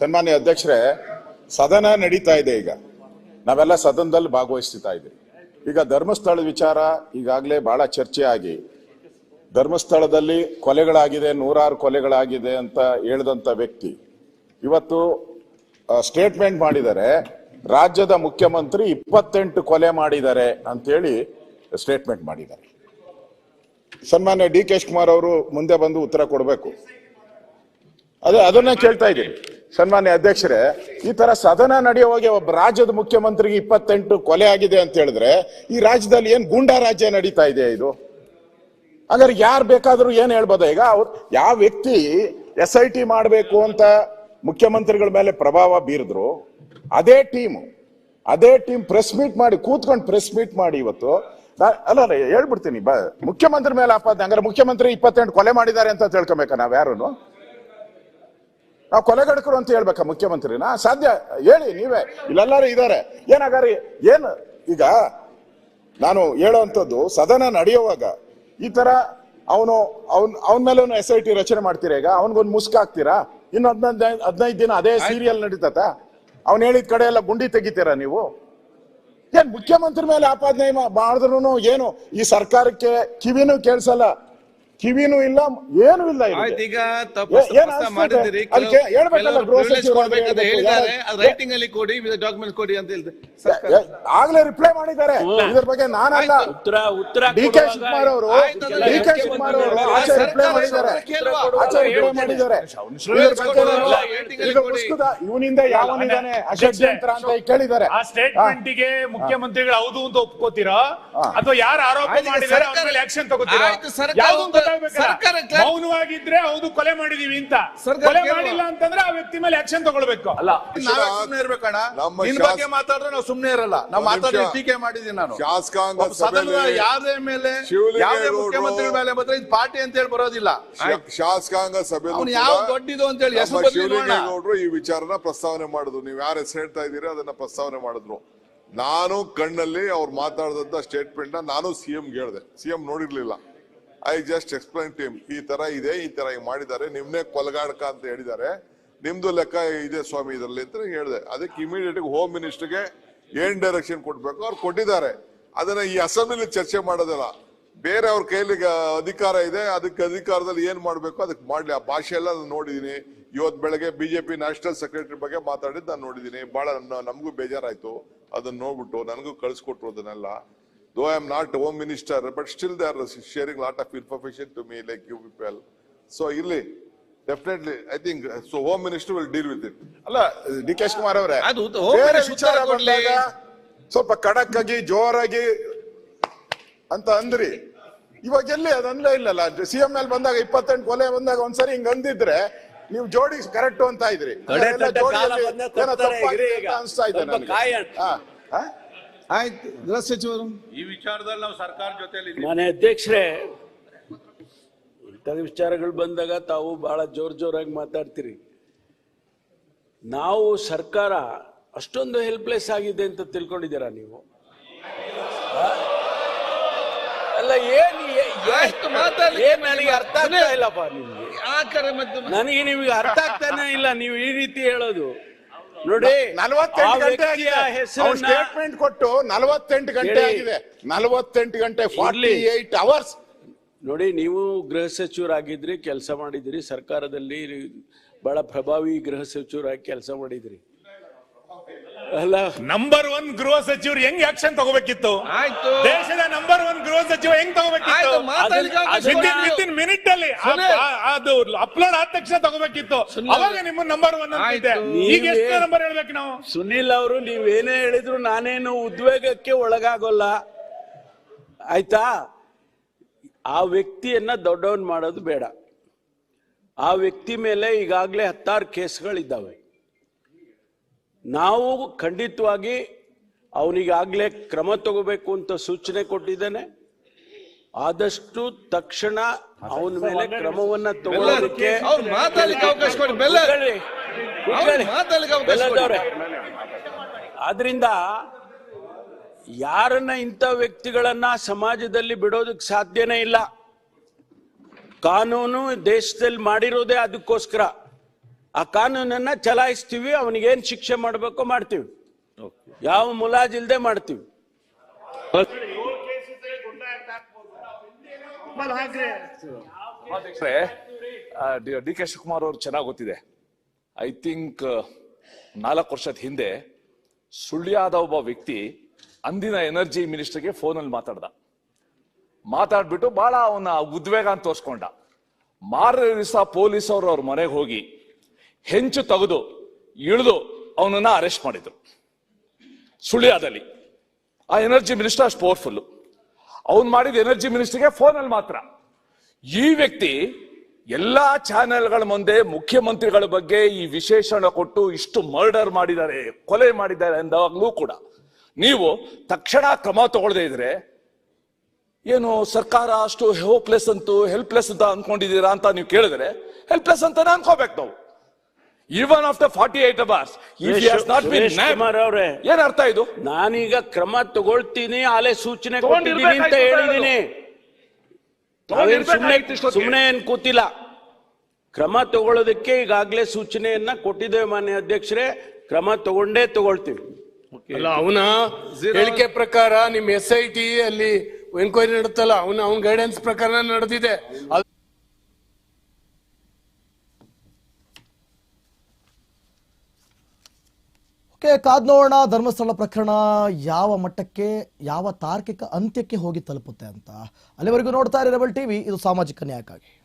ಸನ್ಮಾನ್ಯ ಅಧ್ಯಕ್ಷರೇ, ಸದನ ನಡೀತಾ ಇದೆ ಈಗ. ನಾವೆಲ್ಲ ಸದನದಲ್ಲಿ ಭಾಗವಹಿಸ್ತಾ ಇದ್ದೀವಿ. ಈಗ ಧರ್ಮಸ್ಥಳ ವಿಚಾರ ಈಗಾಗಲೇ ಬಹಳ ಚರ್ಚೆ ಆಗಿ ಧರ್ಮಸ್ಥಳದಲ್ಲಿ ಕೊಲೆಗಳಾಗಿದೆ, ನೂರಾರು ಕೊಲೆಗಳಾಗಿದೆ ಅಂತ ಹೇಳಿದಂತ ವ್ಯಕ್ತಿ. ಇವತ್ತು ಸ್ಟೇಟ್ಮೆಂಟ್ ಮಾಡಿದರೆ, ರಾಜ್ಯದ ಮುಖ್ಯಮಂತ್ರಿ ಇಪ್ಪತ್ತೆಂಟು ಕೊಲೆ ಮಾಡಿದ್ದಾರೆ ಅಂತೇಳಿ ಸ್ಟೇಟ್ಮೆಂಟ್ ಮಾಡಿದ್ದಾರೆ. ಸನ್ಮಾನ್ಯ ಡಿ ಕೆ ಕುಮಾರ್ ಅವರು ಮುಂದೆ ಬಂದು ಉತ್ತರ ಕೊಡಬೇಕು. ಅದೇ, ಅದನ್ನ ಕೇಳ್ತಾ ಇದ್ದೀನಿ. ಸನ್ಮಾನ್ಯ ಅಧ್ಯಕ್ಷರೇ, ಈ ತರ ಸದನ ನಡೆಯುವಾಗ ಒಬ್ಬ ರಾಜ್ಯದ ಮುಖ್ಯಮಂತ್ರಿಗೆ ಇಪ್ಪತ್ತೆಂಟು ಕೊಲೆ ಆಗಿದೆ ಅಂತ ಹೇಳಿದ್ರೆ, ಈ ರಾಜ್ಯದಲ್ಲಿ ಏನ್ ಗೂಂಡಾ ರಾಜ್ಯ ನಡೀತಾ ಇದೆ ಇದು? ಹಾಗಾದ್ರೆ ಯಾರು ಬೇಕಾದ್ರೂ ಏನ್ ಹೇಳ್ಬೋದ ಈಗ? ಅವ್ರು ಯಾವ ವ್ಯಕ್ತಿ ಎಸ್ ಐ ಟಿ ಮಾಡಬೇಕು ಅಂತ ಮುಖ್ಯಮಂತ್ರಿಗಳ ಮೇಲೆ ಪ್ರಭಾವ ಬೀರಿದ್ರು, ಅದೇ ಟೀಮ್ ಅದೇ ಟೀಮ್ ಪ್ರೆಸ್ ಮೀಟ್ ಮಾಡಿ, ಕೂತ್ಕೊಂಡು ಪ್ರೆಸ್ ಮೀಟ್ ಮಾಡಿ ಇವತ್ತು ಅಲ್ಲ ಅಲ್ಲ, ಹೇಳ್ಬಿಡ್ತೀನಿ ಮುಖ್ಯಮಂತ್ರಿ ಮೇಲೆ ಆಪಾದನೆ, ಹಂಗಾರೆ ಮುಖ್ಯಮಂತ್ರಿ ಇಪ್ಪತ್ತೆಂಟು ಕೊಲೆ ಮಾಡಿದ್ದಾರೆ ಅಂತ ತಿಳ್ಕೊಬೇಕಾ ನಾವ್ ಯಾರು ನಾವು ಕೊಲೆಗಡಕರು ಅಂತ ಹೇಳ್ಬೇಕಾ ಮುಖ್ಯಮಂತ್ರಿನ? ಸಾಧ್ಯ ಹೇಳಿ ನೀವೇ. ಇಲ್ಲೆಲ್ಲರೂ ಇದ್ದಾರೆ. ಏನಾಗಾರಿ? ಏನು? ಈಗ ನಾನು ಹೇಳುವಂಥದ್ದು ಸದನ ನಡೆಯುವಾಗ ಈ ತರ ಅವನು ಅವನ್ ಅವನ ಮೇಲೆ ಎಸ್ ಐ ಟಿ ರಚನೆ ಮಾಡ್ತೀರಾ ಈಗ? ಅವನಿಗೊಂದು ಮುಸ್ಕ ಹಾಕ್ತೀರಾ? ಇನ್ನು ಹದಿನೈದು ಹದಿನೈದು ದಿನ ಅದೇ ಸೀರಿಯಲ್ ನಡೀತತ ಅವ್ನು ಹೇಳಿದ ಕಡೆ ಎಲ್ಲ ಗುಂಡಿ ತೆಗಿತೀರ ನೀವು? ಏನ್ ಮುಖ್ಯಮಂತ್ರಿ ಮೇಲೆ ಆಪಾದನೆ ಮಾಡಿದ್ರು ಏನು? ಈ ಸರ್ಕಾರಕ್ಕೆ ಕಿವಿನೂ ಕೇಳಿಸಲ್ಲ. ಕಿವಿನೂ ಇಲ್ಲ ಏನು ಇಲ್ಲ ಆಯ್ತು ಈಗ ರೈಟಿಂಗ್ ಅಲ್ಲಿ ಕೊಡಿ ಡಾಕ್ಯುಮೆಂಟ್ ಕೊಡಿ ಅಂತ ಹೇಳಿದೆ. ಆಗ್ಲೇ ರಿಪ್ಲೈ ಮಾಡಿದ್ದಾರೆ. ಇದ್ರ ಬಗ್ಗೆ ನಾನಲ್ಲ. ಉತ್ತರ ಉತ್ತರ ಡಿ ಕೆ ಶಿವಕುಮಾರ್ ಅವರು ಡಿ ಕೆ ಮುಖ್ಯಮಂತ್ರಿ ಶಿವಕುಮಾರ್ ಅವರು ಆಚೆ ರಿಪ್ಲೈ ಮಾಡಿದ್ದಾರೆ. ಆಚೆ ರಿಪ್ಲೈ ಮಾಡಿದ್ದಾರೆ. ಇವನಿಂದ ಯಾವನಿದ್ದಾನೆ? ಅಷಡ್ಯಂತ್ರ ಅಂತ ಕೇಳಿದ್ದಾರೆ. ಆ ಸ್ಟೇಟ್ಮೆಂಟ್ಗೆ ಮುಖ್ಯಮಂತ್ರಿಗಳು ಹೌದು ಅಂತ ಒಪ್ಕೋತೀರಾ? ಅಥವಾ ಯಾರು ಆರೋಪ ಮಾಡಿದ್ದಾರೆ ಆಕ್ಷನ್ ತಗೋತೀರಾ? ಯಾವ್ದು ಸರ್ಕಾರ ಮೌನವಾಗಿದ್ರೆ ಹೌದು ಕೊಲೆ ಮಾಡಿದೀವಿ ಅಂತ. ಕೊಲೆ ಮಾಡಿಲ್ಲ ಅಂತಂದ್ರೆ ಆ ವ್ಯಕ್ತಿ ಮೇಲೆ ಆಕ್ಷನ್ ತಗೊಳ್ಬೇಕು. ಅಲ್ಲ ನಾವೇ ಸುಮ್ನೆ ಇರ್ಬೇಕಣ್ಣ ನಮ್ಮ ನಿನ್ ಬಗ್ಗೆ ಮಾತಾಡಿದ್ರೆ ನಾವು ಸುಮ್ನೆ ಇರಲ್ಲ. ನಾವು ಮಾತಾಡಿ. ಟೀಕೆ ಮಾಡಿದೀನಿ ನಾನು. ಶಾಸಕಾಂಗ ಸದನದ ಸಭೆಯಲ್ಲಿ ಯಾರೇ ಮೇಲೆ ಯಾವುದೇ ಮುಖ್ಯಮಂತ್ರಿ ಮೇಲೆ ಬಂದ್ರೆ ಇದು ಪಾರ್ಟಿ ಅಂತ ಹೇಳಿ ಬರೋದಿಲ್ಲ. ಶಾಸಕಾಂಗ ಸಭೆ ಅವ್ನು ಯಾವ ದೊಡ್ಡಿದು ಅಂತ ಹೇಳಿ. ಶಿವಲಿಂಗೇಗೌಡರು ಈ ವಿಚಾರನ ಪ್ರಸ್ತಾವನೆ ಮಾಡಿದ್ರು. ನೀವು ಯಾರು ಹೆಸರು ಹೇಳ್ತಾ ಇದ್ದೀರಿ ಅದನ್ನ ಪ್ರಸ್ತಾವನೆ ಮಾಡಿದ್ರು. ನಾನು ಕಣ್ಣಲ್ಲಿ ಅವ್ರು ಮಾತಾಡಿದಂತ ಸ್ಟೇಟ್ಮೆಂಟ್ನ ನಾನು ಸಿಎಂ ಹೇಳಿದೆ. ಸಿಎಂ ನೋಡಿರ್ಲಿಲ್ಲ. ಐ ಜಸ್ಟ್ ಎಕ್ಸ್ಪ್ಲೈನ್ ಟೀಮ್ ಈ ತರ ಇದೆ, ಈ ತರ ಮಾಡಿದ್ದಾರೆ, ನಿಮ್ನೆ ಕೊಲಗಾಡಕ ಅಂತ ಹೇಳಿದ್ದಾರೆ. ನಿಮ್ದು ಲೆಕ್ಕ ಇದೆ ಸ್ವಾಮಿ ಇದರಲ್ಲಿ ಅಂತ ಹೇಳಿದೆ. ಅದಕ್ಕೆ ಇಮಿಡಿಯೇಟ್ ಹೋಮ್ ಮಿನಿಸ್ಟರ್ಗೆ ಏನ್ ಡೈರೆಕ್ಷನ್ ಕೊಡ್ಬೇಕು ಅವ್ರು ಕೊಟ್ಟಿದ್ದಾರೆ. ಅದನ್ನ ಈ ಅಸೆಂಬ್ಲಿ ಚರ್ಚೆ ಮಾಡೋದಲ್ಲ. ಬೇರೆ ಅವ್ರ ಕೈಲಿ ಅಧಿಕಾರ ಇದೆ, ಅದಕ್ಕೆ ಅಧಿಕಾರದಲ್ಲಿ ಏನ್ ಮಾಡ್ಬೇಕು ಅದಕ್ಕೆ ಮಾಡ್ಲಿ. ಆ ಭಾಷೆ ಎಲ್ಲ ನಾನು ನೋಡಿದೀನಿ ಇವತ್ ಬೆಳಗ್ಗೆ ಬಿಜೆಪಿ ನ್ಯಾಷನಲ್ ಸೆಕ್ರೆಟರಿ ಬಗ್ಗೆ ಮಾತಾಡಿದ್ದು ನಾನು ನೋಡಿದೀನಿ ಬಹಳ ನಮಗೂ ಬೇಜಾರಾಯ್ತು. ಅದನ್ನ ನೋಡ್ಬಿಟ್ಟು ನನಗೂ ಕಳ್ಸಿಕೊಟ್ರು ಅದನ್ನೆಲ್ಲ. Though I am not home minister but still they are sharing lot of information to me like you people so ಇಲ್ಲಿ definitely I think so home minister will deal with it ಅಲ್ಲ ಡಿ ಕೆ ಶಿವಕುಮಾರ್ ಅವರೇ ಅದು home ಬೇರೆ minister ವಿಚಾರ ಕೊಡ್ಲಿ. ಬಂದಾಗ ಸ್ವಲ್ಪ ಖಡಕ್ ಆಗಿ ಜೋರಾಗಿ ಅಂತ ಅಂದ್ರಿ ಇವಾಗ ಎಲ್ಲಿ ಅದು ಅನ್ಲೇ ಇಲ್ಲಲ್ಲ ಸಿಎಂ ಮೇಲೆ ಬಂದಾಗ ಇಪ್ಪತ್ತೆಂಟು ಕೊಲೆ ಬಂದಾಗ ಒಂದ್ಸರಿ ಹಿಂಗ್ ಅಂದಿದ್ರೆ ನೀವು ಜೋಡಿ ಕರೆಕ್ಟ್ ಅಂತ ಇದ್ರಿ ಕಡೆ ಎಲ್ಲ ಕಾಲ ಬಂದ ಕೊಡ್ತಾರೆ, ಇರಿ ಈಗ. ಅನ್ಸ್ತಾ ಇದೆ ಸ್ವಲ್ಪ ನನಗೆ. ಕಾಯೋಣ. ಹಾ, ಹಾ? ಆಯ್ತು ಗೃಹ ಸಚಿವರು. ಈ ವಿಚಾರದಲ್ಲಿ ನಾವು ಸರ್ಕಾರ ಜೊತೆಲಿ ಮನೆ ಮಾನ್ಯ ಅಧ್ಯಕ್ಷರೇ ಇಂಥ ವಿಚಾರಗಳು ಬಂದಾಗ ತಾವು ಬಹಳ ಜೋರ್ ಜೋರಾಗಿ ಮಾತಾಡ್ತೀರಿ. ನಾವು ಸರ್ಕಾರ ಅಷ್ಟೊಂದು ಹೆಲ್ಪ್ಲೆಸ್ ಆಗಿದೆ ಅಂತ ತಿಳ್ಕೊಂಡಿದ್ದೀರಾ ನೀವು? ಆ? ಅಲ್ಲ ಏನ್ ಏ- ಆಯ್ತು, ಮಾತಾಡ್ಲಿ. ಏನ್ ನನಗೆ ಅರ್ಥ ಆಗ್ತಾ ಇಲ್ಲಪ್ಪ ನಿಮ್ಗೆ? ಆ ಕರೆ ಮತ್ತೆ ನನಗೆ ನಿಮಗೆ ಅರ್ಥ ಆಗ್ತಾನೆ ಇಲ್ಲ ನೀವು ಈ ರೀತಿ ಹೇಳೋದು. ನೋಡಿ ನಲವತ್ತೆಂಟು ಗಂಟೆ ಆಗಿದೆ ಸ್ಟೇಟ್ಮೆಂಟ್ ಕೊಟ್ಟು ನಲವತ್ತೆಂಟು ಗಂಟೆ. ಆಗಿದೆ ನಲವತ್ತೆಂಟು ಗಂಟೆ ಫಾರ್ಟಿ. ಏಟ್ ಅವರ್ಸ್ ನೋಡಿ ನೀವು ಗೃಹ ಸಚಿವರಾಗಿದ್ರಿ ಕೆಲಸ ಮಾಡಿದ್ರಿ ಸರ್ಕಾರದಲ್ಲಿ ಬಹಳ ಪ್ರಭಾವಿ ಗೃಹ ಸಚಿವರಾಗಿ ಕೆಲಸ ಮಾಡಿದ್ರಿ ಅಲ್ಲ. ನಂಬರ್ ಒನ್ ಗೃಹ ಸಚಿವರು ಹೆಂಗ್ ಆಕ್ಷನ್ ತಗೋಬೇಕಿತ್ತು? ಆಯ್ತು. ದೇಶದ ನಂಬರ್ ಒನ್ ಗೃಹ ಸಚಿವ ಹೆಂಗ್ ತಗೋಬೇಕಿತ್ತು? ಆಯ್ತು ವಿತಿನ್ ಮಿನಿಟ್ ಅಲ್ಲಿ ಆ- ಸುನಿಲ್. ಆ- ಅದು ಅಪ್ಲೋಡ್ ಆದ ತಕ್ಷಣ ತಗೋಬೇಕಿತ್ತು. ಸುನಿಲ್. ಅವಾಗ ನಿಮ್ಮ ನಂಬರ್ ಒನ್ ಇದೆ ಆಯ್ತು. ಈಗ ಎಷ್ಟು ನೀವೇ- ನಂಬರ್ ಹೇಳ್ಬೇಕು ನಾವು? ಸುನಿಲ್ ಅವರು ನೀವೇನೇ ಹೇಳಿದ್ರು ನಾನೇನು ಉದ್ವೇಗಕ್ಕೆ ಒಳಗಾಗೋಲ್ಲ. ಆಯ್ತಾ? ಆ ವ್ಯಕ್ತಿಯನ್ನ ದೊಡ್ಡವನ್ ಮಾಡೋದು ಬೇಡ. ಆ ವ್ಯಕ್ತಿ ಮೇಲೆ ಈಗಾಗಲೇ ಹತ್ತಾರು ಕೇಸ್ಗಳಿದ್ದಾವೆ. ನಾವು ಖಂಡಿತವಾಗಿ ಅವನಿಗಾಗಲೇ ಕ್ರಮ ತಗೋಬೇಕು ಅಂತ ಸೂಚನೆ ಕೊಟ್ಟಿದ್ದೇನೆ ಆದಷ್ಟು ತಕ್ಷಣ ಅವನ ಮೇಲೆ ಕ್ರಮವನ್ನ ತಗೊಳ್ಳೋದಕ್ಕೆ ಅವ್ರು ಮಾತಾಡ್ಲಿಕ್ಕೆ ಅವಕಾಶ ಕೊಡಿ ಬೆಲ್ಲ ಕೂತ್ಕೊಳ್ಳಿ, ಕೂತ್ಕೊಳ್ಳಿ. ಮಾತಾಡ್ಲಿಕ್ಕೆ ಅವಕಾಶ ಕೊಡಿ. ಬೆಲ್ಲದವ್ರೆ. ಆದ್ರಿಂದ ಯಾರನ್ನ ಇಂಥ ವ್ಯಕ್ತಿಗಳನ್ನ ಸಮಾಜದಲ್ಲಿ ಬಿಡೋದಕ್ಕೆ ಸಾಧ್ಯನೇ ಇಲ್ಲ ಕಾನೂನು ದೇಶದಲ್ಲಿ ಮಾಡಿರೋದೇ ಅದಕ್ಕೋಸ್ಕರ ಆ ಕಾನೂನನ್ನ ಚಲಾಯಿಸ್ತೀವಿ ಅವನಿಗೇನ್ ಶಿಕ್ಷೆ ಮಾಡಬೇಕು ಮಾಡ್ತೀವಿ. ಯಾವ ಮುಲಾಜಿಲ್ದೆ ಮಾಡ್ತೀವಿ. ಡಿ ಕೆ ಶಿವಕುಮಾರ್ ಅವ್ರು ಚೆನ್ನಾಗಿ ಗೊತ್ತಿದೆ. ಐ ಥಿಂಕ್ ನಾಲ್ಕು ವರ್ಷದ ಹಿಂದೆ ಸುಳ್ಯಾದ ಒಬ್ಬ ವ್ಯಕ್ತಿ ಅಂದಿನ ಎನರ್ಜಿ ಮಿನಿಸ್ಟರ್ಗೆ ಫೋನಲ್ಲಿ ಮಾತಾಡ್ದ. ಮಾತಾಡ್ಬಿಟ್ಟು ಬಹಳ ಅವನ ಉದ್ವೇಗ ಅಂತ ತೋರಿಸ್ಕೊಂಡ. ಮಾರ್ರೆ ದಿವಸ ಪೊಲೀಸ್ ಅವರು ಅವ್ರ ಮನೆಗೆ ಹೋಗಿ ಹೆಂಚು ತೆಗೆದು ಇಳಿದು ಅವನನ್ನ ಅರೆಸ್ಟ್ ಮಾಡಿದ್ರು. ಸುಳ್ಯಾದಲ್ಲಿ. ಆ ಎನರ್ಜಿ ಮಿನಿಸ್ಟರ್ ಅಷ್ಟು ಪವರ್ಫುಲ್ ಅವ್ನು ಮಾಡಿದ ಎನರ್ಜಿ ಮಿನಿಸ್ಟರ್ಗೆ ಫೋನಲ್ಲಿ ಮಾತ್ರ. ಈ ವ್ಯಕ್ತಿ ಎಲ್ಲಾ ಚಾನೆಲ್ಗಳ ಮುಂದೆ ಮುಖ್ಯಮಂತ್ರಿಗಳ ಬಗ್ಗೆ ಈ ವಿಶೇಷಣ ಕೊಟ್ಟು ಇಷ್ಟು ಮರ್ಡರ್ ಮಾಡಿದ್ದಾರೆ, ಕೊಲೆ ಮಾಡಿದ್ದಾರೆ ಎಂದಾಗಲೂ ಕೂಡ ನೀವು ತಕ್ಷಣ ಕ್ರಮ ತಗೊಳ್ಳದೆ ಇದ್ರೆ ಏನು ಸರ್ಕಾರ ಅಷ್ಟು ಹೋಪ್ಲೆಸ್ ಅಂತೂ ಹೆಲ್ಪ್ಲೆಸ್ ಅಂತ ಅನ್ಕೊಂಡಿದ್ದೀರಾ ಅಂತ ನೀವು ಕೇಳಿದ್ರೆ ಹೆಲ್ಪ್ಲೆಸ್ ಅಂತಾನೆ ಅನ್ಕೋಬೇಕು ನಾವು. Even the forty eight hours Kumar ಅವ್ರೆ ಏನ್ ಅರ್ಥ ಇದು? ನಾನೀಗ ಕ್ರಮ ತಗೊಳ್ತೀನಿ ಆಲೆ ಸೂಚನೆ ಕೊಟ್ಟಿದ್ದೀನಿ ಅಂತ ಹೇಳಿದೀನಿ. ಸುಮ್ಮನೆ ಏನ್ ಕೂತಿಲ್ಲ. ಕ್ರಮ ತಗೊಳ್ಳೋದಕ್ಕೆ ಈಗಾಗಲೇ ಸೂಚನೆಯನ್ನ ಕೊಟ್ಟಿದ್ದೇವೆ ಮಾನ್ಯ ಅಧ್ಯಕ್ಷರೇ. ಕ್ರಮ ತಗೊಂಡೇ ತಗೊಳ್ತೀವಿ. ಅಲ್ಲ ಅವನ ಹೇಳಿಕೆ ಪ್ರಕಾರ ನಿಮ್ ಎಸ್ ಐ ಟಿ ಅಲ್ಲಿ ಎನ್ಕ್ವೈರಿ ನಡೆತಲ್ಲ ಅವನ ಅವನ ಗೈಡೆನ್ಸ್ ಪ್ರಕಾರ ನಡೆದಿದೆ. ಕಾದ್ ನೋಡೋಣ ಧರ್ಮಸ್ಥಳ ಪ್ರಕರಣ ಯಾವ ಮಟ್ಟಕ್ಕೆ, ಯಾವ ತಾರ್ಕಿಕ ಅಂತ್ಯಕ್ಕೆ ಹೋಗಿ ತಲುಪುತ್ತೆ ಅಂತ ಅಲ್ಲಿವರೆಗೂ ನೋಡ್ತಾ ಇರಿ ಟಿವಿ, ಇದು ಸಾಮಾಜಿಕ ನ್ಯಾಯಕ್ಕಾಗಿ.